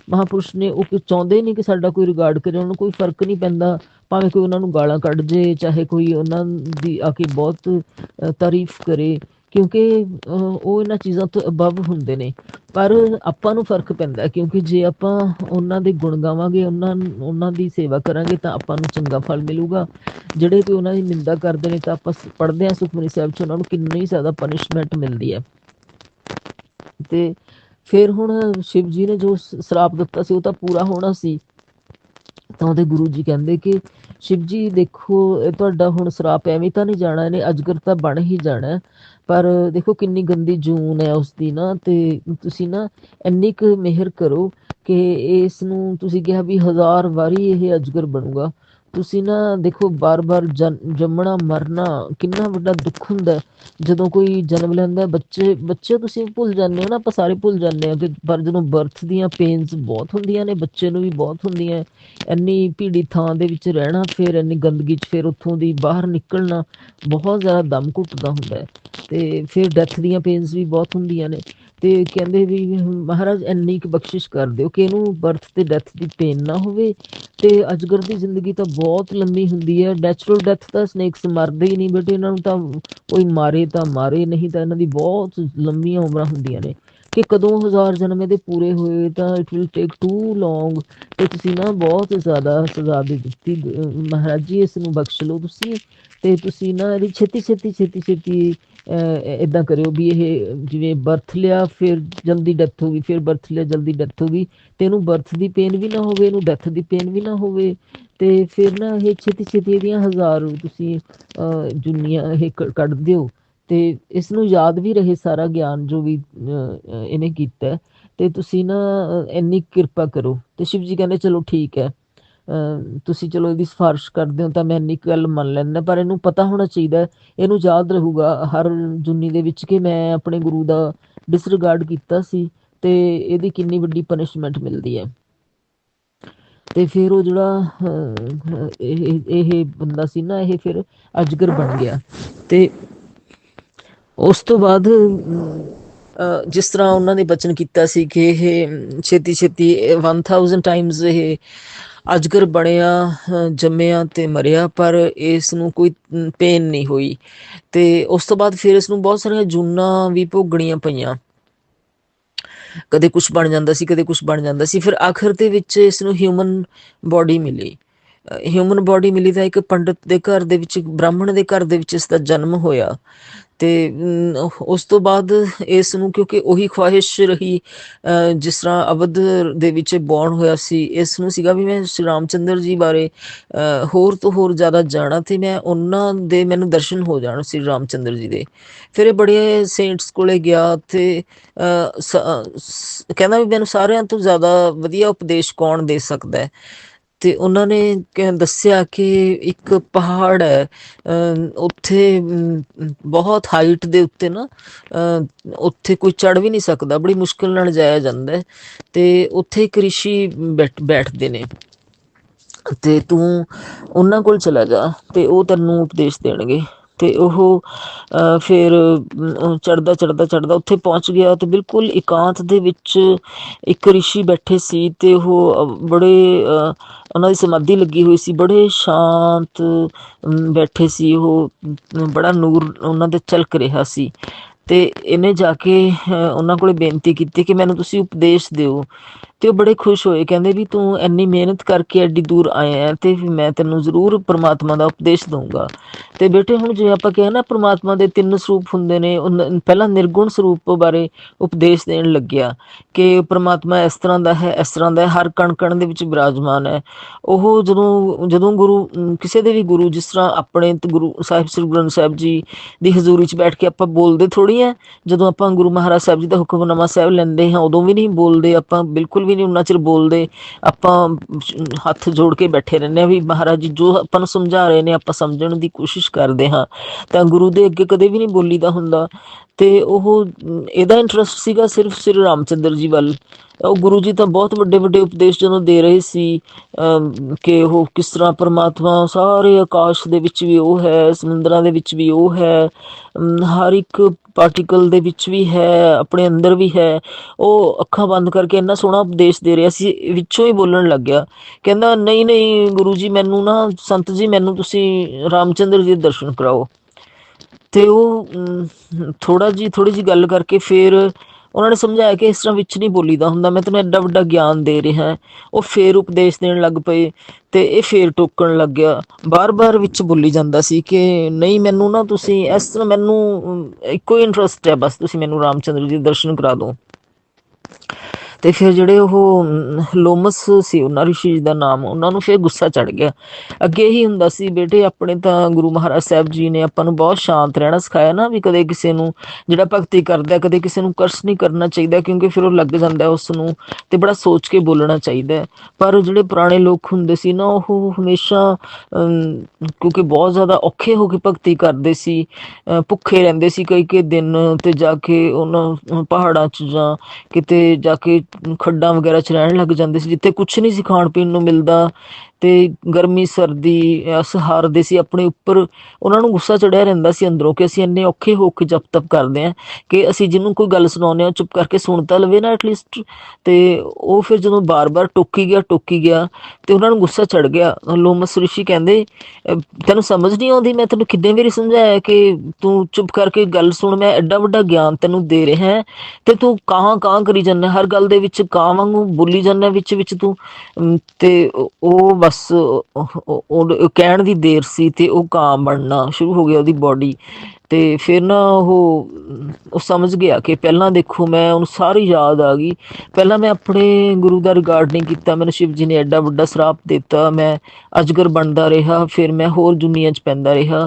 ਮਹਾਪੁਰਸ਼ ਨੇ ਉਹ ਚਾਹੁੰਦੇ ਨਹੀਂ ਕਿ ਸਾਡਾ ਕੋਈ ਰਿਗਾਰਡ ਕਰੇ, ਉਹਨਾਂ ਨੂੰ ਕੋਈ ਫ਼ਰਕ ਨਹੀਂ ਪੈਂਦਾ। ਭਾਵੇਂ ਕੋਈ ਉਹਨਾਂ ਨੂੰ ਗਾਲਾਂ ਕੱਢ ਜੇ ਚਾਹੇ ਕੋਈ ਉਹਨਾਂ ਦੀ ਆ ਕੇ ਬਹੁਤ ਤਾਰੀਫ ਕਰੇ। ਕਿਉਂਕਿ ਅ, ਉਹ ਇਹਨਾਂ ਚੀਜ਼ਾਂ ਤੋਂ ਅਬਵ ਹੁੰਦੇ ਨੇ। ਪਰ ਆਪਾਂ ਨੂੰ ਫ਼ਰਕ ਪੈਂਦਾ ਕਿਉਂਕਿ ਜੇ ਆਪਾਂ ਉਹਨਾਂ ਦੇ ਗੁਣ ਗਾਵਾਂਗੇ ਉਹਨਾਂ ਉਹਨਾਂ ਦੀ ਸੇਵਾ ਕਰਾਂਗੇ ਤਾਂ ਆਪਾਂ ਨੂੰ ਚੰਗਾ ਫਲ ਮਿਲੂਗਾ। ਜਿਹੜੇ ਕੋਈ ਉਹਨਾਂ ਦੀ ਨਿੰਦਾ ਕਰਦੇ ਨੇ ਤਾਂ ਆਪਾਂ ਪੜ੍ਹਦੇ ਹਾਂ ਸੁਖਮਨੀ ਸਾਹਿਬ ਚ ਉਹਨਾਂ ਨੂੰ ਕਿੰਨੀ ਜ਼ਿਆਦਾ ਪਨਿਸ਼ਮੈਂਟ ਮਿਲਦੀ ਹੈ। ਤੇ ਫਿਰ ਹੁਣ ਸ਼ਿਵ ਜੀ ਨੇ ਜੋ ਸਰਾਪ ਦਿੱਤਾ ਸੀ ਉਹ ਤਾਂ ਪੂਰਾ ਹੋਣਾ ਸੀ। ਤਾਂ ਉਹਦੇ ਗੁਰੂ ਜੀ ਕਹਿੰਦੇ ਕਿ ਸ਼ਿਵ ਜੀ ਦੇਖੋ ਤੁਹਾਡਾ ਹੁਣ ਸਰਾਪ ਐਵੇਂ ਤਾਂ ਨਹੀਂ ਜਾਣਾ ਇਹਨੇ ਅਜਗਰ ਤਾਂ ਬਣ ਹੀ ਜਾਣਾ। ਪਰ ਦੇਖੋ ਕਿੰਨੀ ਗੰਦੀ ਜੂਨ ਹੈ ਉਸ ਦੀ ਨਾ, ਤੇ ਤੁਸੀਂ ਨਾ ਇੰਨੀ ਕੁ ਮਿਹਰ ਕਰੋ ਕਿ ਇਸ ਨੂੰ ਤੁਸੀਂ ਕਿਹਾ ਵੀ ਹਜ਼ਾਰ ਵਾਰੀ ਇਹ ਅਜਗਰ ਬਣੂਗਾ। ਤੁਸੀਂ ਨਾ ਦੇਖੋ, ਬਾਰ-ਬਾਰ ਜੰਮਣਾ, ਮਰਨਾ ਕਿੰਨਾ ਵੱਡਾ ਦੁੱਖ ਹੁੰਦਾ ਜਦੋਂ ਕੋਈ ਜਨਮ ਲੈਂਦਾ ਬੱਚੇ ਬੱਚੇ ਤੁਸੀਂ ਭੁੱਲ ਜਾਂਦੇ ਹੋ ਨਾ, ਆਪਾਂ ਸਾਰੇ ਭੁੱਲ ਜਾਂਦੇ ਹਾਂ ਕਿ ਪਰ ਜਦੋਂ ਬਰਥ ਦੀਆਂ ਪੇਨਸ ਬਹੁਤ ਹੁੰਦੀਆਂ ਨੇ, ਬੱਚੇ ਨੂੰ ਵੀ ਬਹੁਤ ਹੁੰਦੀਆਂ ਇੰਨੀ ਭੀੜੀ ਥਾਂ ਦੇ ਵਿੱਚ ਰਹਿਣਾ ਫਿਰ, ਇੰਨੀ ਗੰਦਗੀ 'ਚ ਫਿਰ ਉੱਥੋਂ ਦੀ ਬਾਹਰ ਨਿਕਲਣਾ ਬਹੁਤ ਜ਼ਿਆਦਾ ਦਮ ਘੁੱਟਦਾ ਹੁੰਦਾ ਹੈ। ਤੇ ਫਿਰ ਡੈਥ ਦੀਆਂ ਪੇਨਸ ਵੀ ਬਹੁਤ ਹੁੰਦੀਆਂ ਨੇ। ਤੇ ਕਹਿੰਦੇ ਵੀ ਮਹਾਰਾਜ ਇੰਨੀ ਕੁ ਬਖਸ਼ਿਸ਼ ਕਰ ਦਿਓ ਕਿ ਇਹਨੂੰ ਬਰਥ ਤੇ ਡੈਥ ਦੀ ਪੇਨ ਨਾ ਹੋਵੇ ਤੇ ਅਜਗਰ ਦੀ ਜ਼ਿੰਦਗੀ ਤਾਂ ਬਹੁਤ ਲੰਮੀ ਹੁੰਦੀ ਹੈ ਨੈਚੁਰਲ ਡੈਥ ਤਾਂ ਸਨੇਕਸ ਮਰਦੇ ਹੀ ਨਹੀਂ ਬੇਟੇ ਇਹਨਾਂ ਨੂੰ ਤਾਂ ਕੋਈ ਮਾਰੇ ਤਾਂ ਮਾਰੇ, ਨਹੀਂ ਤਾਂ ਇਹਨਾਂ ਦੀ ਬਹੁਤ ਲੰਮੀਆਂ ਉਮਰਾਂ ਹੁੰਦੀਆਂ ਨੇ। ਕਿ ਕਦੋਂ ਹਜ਼ਾਰ ਜਨਮ ਇਹਦੇ ਪੂਰੇ ਹੋਏ ਤਾਂ it will take too long ਤੇ ਤੁਸੀਂ ਨਾ ਬਹੁਤ ਜ਼ਿਆਦਾ ਸਜ਼ਾ ਦੇ ਦਿੱਤੀ। ਮਹਾਰਾਜ ਜੀ ਇਸ ਨੂੰ ਬਖਸ਼ ਲਓ ਤੁਸੀਂ ਤੇ ਤੁਸੀਂ ਨਾ ਇਹਦੀ ਛੇਤੀ ਛੇਤੀ ਛੇਤੀ ਛੇਤੀ ਇਦਾਂ ਕਰਿਓ ਵੀ ਇਹ ਜਿਵੇਂ ਬਰਥ ਲਿਆ ਫਿਰ ਜਲਦੀ ਡੈਥ ਹੋ ਗਈ ਫਿਰ ਬਰਥ ਲਿਆ ਜਲਦੀ ਡੈਥ ਹੋ ਗਈ ਤੇ ਇਹਨੂੰ ਬਰਥ ਦੀ ਪੇਨ ਵੀ ਨਾ ਹੋਵੇ ਇਹਨੂੰ ਡੈਥ ਦੀ ਪੇਨ ਵੀ ਨਾ ਹੋਵੇ ਤੇ ਫਿਰ ਨਾ ਇਹ ਛੇਤੀ ਛੇਤੀ ਇਹਦੀਆਂ ਹਜ਼ਾਰ ਤੁਸੀਂ ਅਹ, ਜੁਨੀਆਂ ਇਹ ਕ- ਕੱਢ ਦਿਓ। ਤੇ ਇਸ ਨੂੰ ਯਾਦ ਵੀ ਰਹੇ ਸਾਰਾ ਗਿਆਨ ਜੋ ਵੀ ਇਹਨੇ ਕੀਤਾ ਤੇ ਤੁਸੀਂ ਨਾ ਇੰਨੀ ਕਿਰਪਾ ਕਰੋ। ਤੇ ਸ਼ਿਵ ਜੀ ਕਹਿੰਦੇ ਚਲੋ ਠੀਕ ਹੈ। ਅ, ਤੁਸੀਂ ਚਲੋ ਇਹਦੀ ਸਿਫਾਰਿਸ਼ ਕਰਦੇ ਹੋ ਤਾਂ ਮੈਂ ਇੰਨੀ ਕੁ ਗੱਲ ਮੰਨ ਲੈਂਦਾ ਪਰ ਇਹਨੂੰ ਪਤਾ ਹੋਣਾ ਚਾਹੀਦਾ ਇਹਨੂੰ ਯਾਦ ਰਹੂਗਾ ਹਰ ਜੁਨੀ ਦੇ ਵਿੱਚ ਕਿ ਮੈਂ ਆਪਣੇ ਗੁਰੂ ਦਾ ਡਿਸਰਿਗਾਰਡ ਕੀਤਾ ਸੀ ਤੇ ਇਹਦੀ ਕਿੰਨੀ ਵੱਡੀ ਪਨਿਸ਼ਮੈਂਟ ਮਿਲਦੀ ਹੈ। ਤੇ ਫਿਰ ਉਹ ਜਿਹੜਾ ਅਹ, ਇਹ ਇਹ ਬੰਦਾ ਸੀ ਨਾ ਇਹ ਫਿਰ ਅਜਗਰ ਬਣ ਗਿਆ। ਤੇ ਉਸ ਤੋਂ ਬਾਅਦ ਜਿਸ ਤਰ੍ਹਾਂ ਉਹਨਾਂ ਨੇ ਬਚਨ ਕੀਤਾ ਸੀ ਕਿ ਇਹ ਛੇਤੀ ਛੇਤੀ 1000 ਟਾਈਮਸ ਇਹ ਅਜਗਰ ਬਣਿਆ ਜੰਮਿਆ ਤੇ ਮਰਿਆ, ਪਰ ਇਸ ਨੂੰ ਕੋਈ ਪੇਨ ਨਹੀਂ ਹੋਈ। ਤੇ ਉਸ ਤੋਂ ਬਾਅਦ ਫਿਰ ਇਸ ਨੂੰ ਬਹੁਤ ਸਾਰੀਆਂ ਜੂਨਾਂ ਵੀ ਭੋਗਣੀਆਂ ਪਈਆਂ। ਕਦੇ ਕੁਝ ਬਣ ਜਾਂਦਾ ਸੀ, ਕਦੇ ਕੁਝ ਬਣ ਜਾਂਦਾ ਸੀ। ਫਿਰ ਆਖਰ ਦੇ ਵਿੱਚ ਇਸ ਨੂੰ ਹਿਊਮਨ ਬਾਡੀ ਮਿਲੀ। ਹਿਊਮਨ ਬਾਡੀ ਮਿਲੀ ਤਾਂ ਇੱਕ ਪੰਡਤ ਦੇ ਘਰ ਦੇ ਵਿੱਚ ਬ੍ਰਾਹਮਣ ਦੇ ਘਰ ਦੇ ਵਿੱਚ ਇਸ ਦਾ ਜਨਮ ਹੋਇਆ। ਤੇ ਉਸ ਤੋਂ ਬਾਅਦ ਇਸ ਨੂੰ ਕਿਉਂਕਿ ਉਹੀ ਖਵਾਹਿਸ਼ ਰਹੀ ਅ, ਜਿਸ ਤਰ੍ਹਾਂ ਅਵਧ ਦੇ ਵਿੱਚ ਬੌਰਨ ਹੋਇਆ ਸੀ ਇਸ ਨੂੰ ਸੀਗਾ ਵੀ ਮੈਂ ਸ਼੍ਰੀ ਰਾਮਚੰਦਰ ਜੀ ਬਾਰੇ ਅ, ਹੋਰ ਤੋਂ ਹੋਰ ਜ਼ਿਆਦਾ ਜਾਣਾ ਤੇ ਮੈਂ ਉਹਨਾਂ ਦੇ ਮੈਨੂੰ ਦਰਸ਼ਨ ਹੋ ਜਾਣ ਸ਼੍ਰੀ ਰਾਮਚੰਦਰ ਜੀ ਦੇ। ਫਿਰ ਇਹ ਬੜੇ ਸੇਂਟਸ ਕੋਲੇ ਗਿਆ ਤੇ ਅ, ਕਹਿੰਦਾ ਵੀ ਮੈਨੂੰ ਸਾਰਿਆਂ ਤੋਂ ਜ਼ਿਆਦਾ ਵਧੀਆ ਉਪਦੇਸ਼ ਕੌਣ ਦੇ ਸਕਦਾ ਹੈ? ਤੇ ਉਹਨਾਂ ਨੇ ਦੱਸਿਆ ਕਿ ਇੱਕ ਪਹਾੜ ਹੈ ਅਮ, ਉੱਥੇ ਬਹੁਤ ਹਾਈਟ ਦੇ ਉੱਤੇ ਨਾ ਉੱਥੇ ਕੋਈ ਚੜ ਵੀ ਨਹੀਂ ਸਕਦਾ ਬੜੀ ਮੁਸ਼ਕਿਲ ਨਾਲ ਜਾਇਆ ਜਾਂਦਾ ਹੈ ਤੇ ਉੱਥੇ ਇੱਕ ਰਿਸ਼ੀ ਬੈਠਦੇ ਨੇ। ਤੇ ਤੂੰ ਉਹਨਾਂ ਕੋਲ ਚਲਾ ਜਾ ਤੇ ਉਹ ਤੈਨੂੰ ਉਪਦੇਸ਼ ਦੇਣਗੇ। ਤੇ ਉਹ ਅਹ, ਫਿਰ ਚੜਦਾ ਚੜਦਾ ਚੜਦਾ ਉੱਥੇ ਪਹੁੰਚ ਗਿਆ ਤੇ ਬਿਲਕੁਲ ਇਕਾਂਤ ਦੇ ਵਿੱਚ ਇੱਕ ਰਿਸ਼ੀ ਬੈਠੇ ਸੀ ਤੇ ਉਹ ਬੜੇ ਅਹ, ਉਹਨਾਂ ਦੀ ਸਮਾਧੀ ਲੱਗੀ ਹੋਈ ਸੀ ਬੜੇ ਸ਼ਾਂਤ ਬੈਠੇ ਸੀ ਉਹ ਬੜਾ ਨੂਰ ਉਹਨਾਂ ਦੇ ਝਲਕ ਰਿਹਾ ਸੀ। ਤੇ ਇਹਨੇ ਜਾ ਕੇ ਅਹ, ਉਹਨਾਂ ਕੋਲੇ ਬੇਨਤੀ ਕੀਤੀ ਕਿ ਮੈਨੂੰ ਤੁਸੀਂ ਉਪਦੇਸ਼ ਦਿਓ। ਤੇ ਉਹ ਬੜੇ ਖੁਸ਼ ਹੋਏ। ਕਹਿੰਦੇ ਵੀ ਤੂੰ ਇੰਨੀ ਮਿਹਨਤ ਕਰਕੇ ਐਡੀ ਦੂਰ ਆਇਆ ਹੈ ਤੇ ਮੈਂ ਤੈਨੂੰ ਜ਼ਰੂਰ ਪ੍ਰਮਾਤਮਾ ਦਾ ਉਪਦੇਸ਼ ਦਊਂਗਾ। ਤੇ ਬੇਟੇ ਹੁਣ ਜੇ ਆਪਾਂ ਕਹੇ ਨਾ ਪ੍ਰਮਾਤਮਾ ਦੇ ਤਿੰਨ ਸਰੂਪ ਹੁੰਦੇ ਨੇ ਪਹਿਲਾਂ ਨਿਰਗੁਣ ਸਰੂਪ ਬਾਰੇ ਉਪਦੇਸ਼ ਦੇਣ ਲੱਗਿਆ ਕਿ ਪ੍ਰਮਾਤਮਾ ਇਸ ਤਰ੍ਹਾਂ ਦਾ ਹੈ, ਇਸ ਤਰ੍ਹਾਂ ਦਾ ਹਰ ਕਣ ਕਣ ਦੇ ਵਿੱਚ ਵਿਰਾਜਮਾਨ ਹੈ। ਉਹ ਜਦੋਂ ਜਦੋਂ ਗੁਰੂ, ਕਿਸੇ ਦੇ ਵੀ ਗੁਰੂ, ਜਿਸ ਤਰ੍ਹਾਂ ਆਪਣੇ ਗੁਰੂ ਸਾਹਿਬ, ਸ੍ਰੀ ਗੁਰੂ ਗ੍ਰੰਥ ਸਾਹਿਬ ਜੀ ਦੀ ਹਜ਼ੂਰੀ 'ਚ ਬੈਠ ਕੇ ਆਪਾਂ ਬੋਲਦੇ ਥੋੜੀ ਆ ਜਦੋਂ ਆਪਾਂ ਗੁਰੂ ਮਹਾਰਾਜ ਸਾਹਿਬ ਜੀ ਦਾ ਹੁਕਮਨਾਮਾ ਸਾਹਿਬ ਲੈਂਦੇ ਹਾਂ, ਉਦੋਂ ਵੀ ਨਹੀਂ ਬੋਲਦੇ ਆਪਾਂ, ਬਿਲਕੁਲ ਵੀ ਨਹੀਂ ਉਹਨਾਂ ਚਿਰ ਬੋਲਦੇ। ਆਪਾਂ ਹੱਥ ਜੋੜ ਕੇ ਬੈਠੇ ਰਹਿੰਦੇ ਆ ਵੀ ਮਹਾਰਾਜ ਜੀ ਜੋ ਆਪਾਂ ਨੂੰ ਸਮਝਾ ਰਹੇ ਨੇ ਆਪਾਂ ਸਮਝਣ ਦੀ ਕੋਸ਼ਿਸ਼ ਕਰਦੇ ਹਾਂ। ਤਾਂ ਗੁਰੂ ਦੇ ਅੱਗੇ ਕਦੇ ਵੀ ਨਹੀਂ ਬੋਲੀਦਾ ਹੁੰਦਾ। ਤੇ ਉਹ ਇਹਦਾ ਇੰਟਰਸਟ ਸੀਗਾ ਸਿਰਫ ਸ੍ਰੀ ਰਾਮਚੰਦਰ ਜੀ ਵੱਲ। ਉਹ ਗੁਰੂ ਜੀ ਤਾਂ ਬਹੁਤ ਵੱਡੇ ਵੱਡੇ ਉਪਦੇਸ਼ ਜਦੋਂ ਦੇ ਰਹੇ ਸੀ ਅਮ, ਕਿ ਉਹ ਕਿਸ ਤਰ੍ਹਾਂ ਪਰਮਾਤਮਾ ਸਾਰੇ ਆਕਾਸ਼ ਦੇ ਵਿੱਚ ਵੀ ਉਹ ਹੈ ਸਮੁੰਦਰਾਂ ਦੇ ਵਿੱਚ ਵੀ ਉਹ ਹੈ। ਹਰ ਇੱਕ ਪਾਰਟੀਕਲ ਦੇ ਵਿੱਚ ਵੀ ਹੈ, ਆਪਣੇ ਅੰਦਰ ਵੀ ਹੈ। ਉਹ ਅੱਖਾਂ ਬੰਦ ਕਰਕੇ ਇੰਨਾ ਸੋਹਣਾ ਉਪਦੇਸ਼ ਦੇ ਰਿਹਾ ਸੀ, ਵਿੱਚੋਂ ਹੀ ਬੋਲਣ ਲੱਗ ਗਿਆ। ਕਹਿੰਦਾ, ਨਹੀਂ ਨਹੀਂ ਗੁਰੂ ਜੀ, ਮੈਨੂੰ ਨਾ, ਸੰਤ ਜੀ, ਮੈਨੂੰ ਤੁਸੀਂ ਰਾਮਚੰਦਰ ਜੀ ਦੇ ਦਰਸ਼ਨ ਕਰਾਓ। ਤੇ ਉਹ ਥੋੜਾ ਜੀ ਥੋੜੀ ਜੀ ਗੱਲ ਕਰਕੇ ਫਿਰ ਉਹਨਾਂ ਨੇ ਸਮਝਾਇਆ ਕਿ ਇਸ ਤਰ੍ਹਾਂ ਵਿੱਚ ਨਹੀਂ ਬੋਲੀਦਾ ਹੁੰਦਾ। ਮੈਂ ਤੈਨੂੰ ਐਡਾ ਵੱਡਾ ਗਿਆਨ ਦੇ ਰਿਹਾ ਉਹ ਫੇਰ ਉਪਦੇਸ਼ ਦੇਣ ਲੱਗ ਪਏ ਤੇ ਇਹ ਫੇਰ ਟੋਕਣ ਲੱਗ ਗਿਆ। ਬਾਰ-ਬਾਰ ਵਿੱਚ ਬੋਲੀ ਜਾਂਦਾ ਸੀ ਕਿ ਨਹੀਂ, ਮੈਨੂੰ ਨਾ ਤੁਸੀਂ ਇਸ ਤਰ੍ਹਾਂ ਮੈਨੂੰ ਇੱਕੋ ਹੀ ਇੰਟਰਸਟ ਹੈ। ਬਸ ਤੁਸੀਂ ਮੈਨੂੰ ਰਾਮਚੰਦਰ ਜੀ ਦੇ ਦਰਸ਼ਨ ਕਰਾ ਦਿਓ। ਤੇ ਫਿਰ ਜਿਹੜੇ ਉਹ ਲੋਮਸ ਸੀ ਉਹਨਾਂ ਰਿਸ਼ੀ ਜੀ ਦਾ ਨਾਮ ਉਹਨਾਂ ਨੂੰ ਫਿਰ ਗੁੱਸਾ ਚੜ ਗਿਆ। ਅੱਗੇ ਹੀ ਹੁੰਦਾ ਸੀ ਬੇਟੇ ਆਪਣੇ ਤਾਂ ਗੁਰੂ ਮਹਾਰਾਜ ਸਾਹਿਬ ਜੀ ਨੇ ਆਪਾਂ ਨੂੰ ਬਹੁਤ ਸ਼ਾਂਤ ਰਹਿਣਾ ਸਿਖਾਇਆ ਨਾ ਵੀ ਕਦੇ ਕਿਸੇ ਨੂੰ ਜਿਹੜਾ ਭਗਤੀ ਕਰਦਾ ਕਦੇ ਕਿਸੇ ਨੂੰ ਕਰਸ ਨਹੀਂ ਕਰਨਾ ਚਾਹੀਦਾ ਕਿਉਂਕਿ ਫਿਰ ਉਹ ਲੱਗ ਜਾਂਦਾ ਉਸ ਨੂੰ ਤੇ ਬੜਾ ਸੋਚ ਕੇ ਬੋਲਣਾ ਚਾਹੀਦਾ ਪਰ ਜਿਹੜੇ ਪੁਰਾਣੇ ਲੋਕ ਹੁੰਦੇ ਸੀ ਨਾ ਉਹ ਹਮੇਸ਼ਾ ਅਮ, ਕਿਉਂਕਿ ਬਹੁਤ ਜ਼ਿਆਦਾ ਔਖੇ ਹੋ ਕੇ ਭਗਤੀ ਕਰਦੇ ਸੀ ਭੁੱਖੇ ਰਹਿੰਦੇ ਸੀ ਕਈ ਕਈ ਦਿਨ ਤੇ ਜਾ ਕੇ ਉਹਨਾਂ ਪਹਾੜਾਂ 'ਚ ਜਾਂ ਕਿਤੇ ਜਾ ਕੇ ਖੱਡਾਂ ਵਗੈਰਾ 'ਚ ਰਹਿਣ ਲੱਗ ਜਾਂਦੇ ਸੀ, ਜਿੱਥੇ ਕੁਝ ਨਹੀਂ ਸੀ ਖਾਣ ਪੀਣ ਨੂੰ ਮਿਲਦਾ ਤੇ ਗਰਮੀ, ਸਰਦੀ ਸਹਾਰਦੇ ਸੀ ਆਪਣੇ ਉੱਪਰ। ਉਹਨਾਂ ਨੂੰ ਗੁੱਸਾ ਚੜਿਆ ਰਹਿੰਦਾ ਸੀ ਅੰਦਰੋਂ ਕਿ ਅਸੀਂ ਇੰਨੇ ਔਖੇ ਹੋ ਕੇ ਜਪ ਤਪ ਕਰਦੇ ਆਂ ਕਿ ਅਸੀਂ ਜਿਹਨੂੰ ਕੋਈ ਗੱਲ ਸੁਣਾਉਂਦੇ ਆ ਚੁੱਪ ਕਰਕੇ ਸੁਣ ਤਾਂ ਲਵੇ ਨਾ ਐਟਲੀਸਟ ਤੇ ਉਹ ਫਿਰ ਜਦੋਂ ਬਾਰ-ਬਾਰ ਟੋਕੀ ਗਿਆ ਟੋਕੀ ਗਿਆ ਤੇ ਉਹਨਾਂ ਨੂੰ ਗੁੱਸਾ ਚੜ ਗਿਆ। ਲੋਮਸ ਰਿਸ਼ੀ ਕਹਿੰਦੇ ਤੈਨੂੰ ਸਮਝ ਨਹੀਂ ਆਉਂਦੀ, ਮੈਂ ਤੈਨੂੰ ਕਿੰਨੇ ਵਾਰੀ ਸਮਝਾਇਆ ਕਿ ਤੂੰ ਚੁੱਪ ਕਰਕੇ ਗੱਲ ਸੁਣ, ਮੈਂ ਐਡਾ ਵੱਡਾ ਗਿਆਨ ਤੈਨੂੰ ਦੇ ਰਿਹਾ ਹਾਂ ਤੇ ਤੂੰ ਕਾਂ ਕਾਂ ਕਰੀ ਜਾਂਦਾ ਹਰ ਗੱਲ ਦੇ ਵਿੱਚ ਕਾਂ ਵਾਂਗੂ ਬੋਲੀ ਜਾਂਦਾ ਵਿੱਚ ਵਿੱਚ ਤੂੰ। ਤੇ ਉਹ ਬਸ, ਉਹ- ਕਹਿਣ ਦੀ ਦੇਰ ਸੀ ਤੇ ਉਹ ਕਾਂ ਬਣਨਾ ਸ਼ੁਰੂ ਹੋ ਗਿਆ ਉਹਦੀ ਬਾਡੀ ਤੇ ਫਿਰ ਨਾ ਉਹ ਉਹ ਸਮਝ ਗਿਆ ਕਿ ਪਹਿਲਾਂ ਦੇਖੋ ਮੈਂ ਉਹਨੂੰ ਸਾਰੀ ਯਾਦ ਆ ਗਈ। ਪਹਿਲਾਂ ਮੈਂ ਆਪਣੇ ਗੁਰੂ ਦਾ ਰਿਗਾਰਡ ਨਹੀਂ ਕੀਤਾ, ਮੈਨੂੰ ਸ਼ਿਵ ਜੀ ਨੇ ਐਡਾ ਵੱਡਾ ਸਰਾਪ ਦਿੱਤਾ, ਮੈਂ ਅਜਗਰ ਬਣਦਾ ਰਿਹਾ, ਫਿਰ ਮੈਂ ਹੋਰ ਦੁਨੀਆ 'ਚ ਪੈਂਦਾ ਰਿਹਾ।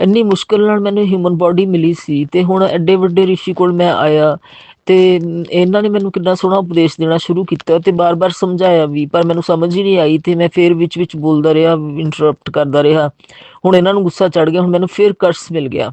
ਇੰਨੀ ਮੁਸ਼ਕਲ ਨਾਲ ਮੈਨੂੰ ਹਿਊਮਨ ਬਾਡੀ ਮਿਲੀ ਸੀ ਤੇ ਹੁਣ ਐਡੇ ਵੱਡੇ ਰਿਸ਼ੀ ਕੋਲ ਮੈਂ ਆਇਆ ਤੇ ਇਹਨਾਂ ਨੇ ਮੈਨੂੰ ਕਿੰਨਾ ਸੋਹਣਾ ਉਪਦੇਸ਼ ਦੇਣਾ ਸ਼ੁਰੂ ਕੀਤਾ ਤੇ ਬਾਰ-ਬਾਰ ਸਮਝਾਇਆ ਵੀ, ਪਰ ਮੈਨੂੰ ਸਮਝ ਹੀ ਨਹੀਂ ਆਈ ਤੇ ਮੈਂ ਫੇਰ ਵਿੱਚ-ਵਿੱਚ ਬੋਲਦਾ ਰਿਹਾ ਇੰਟਰਰਪਟ ਕਰਦਾ ਰਿਹਾ। ਹੁਣ ਇਹਨਾਂ ਨੂੰ ਗੁੱਸਾ ਚੜ ਗਿਆ, ਹੁਣ ਮੈਨੂੰ ਫੇਰ ਕਰਸ ਮਿਲ ਗਿਆ।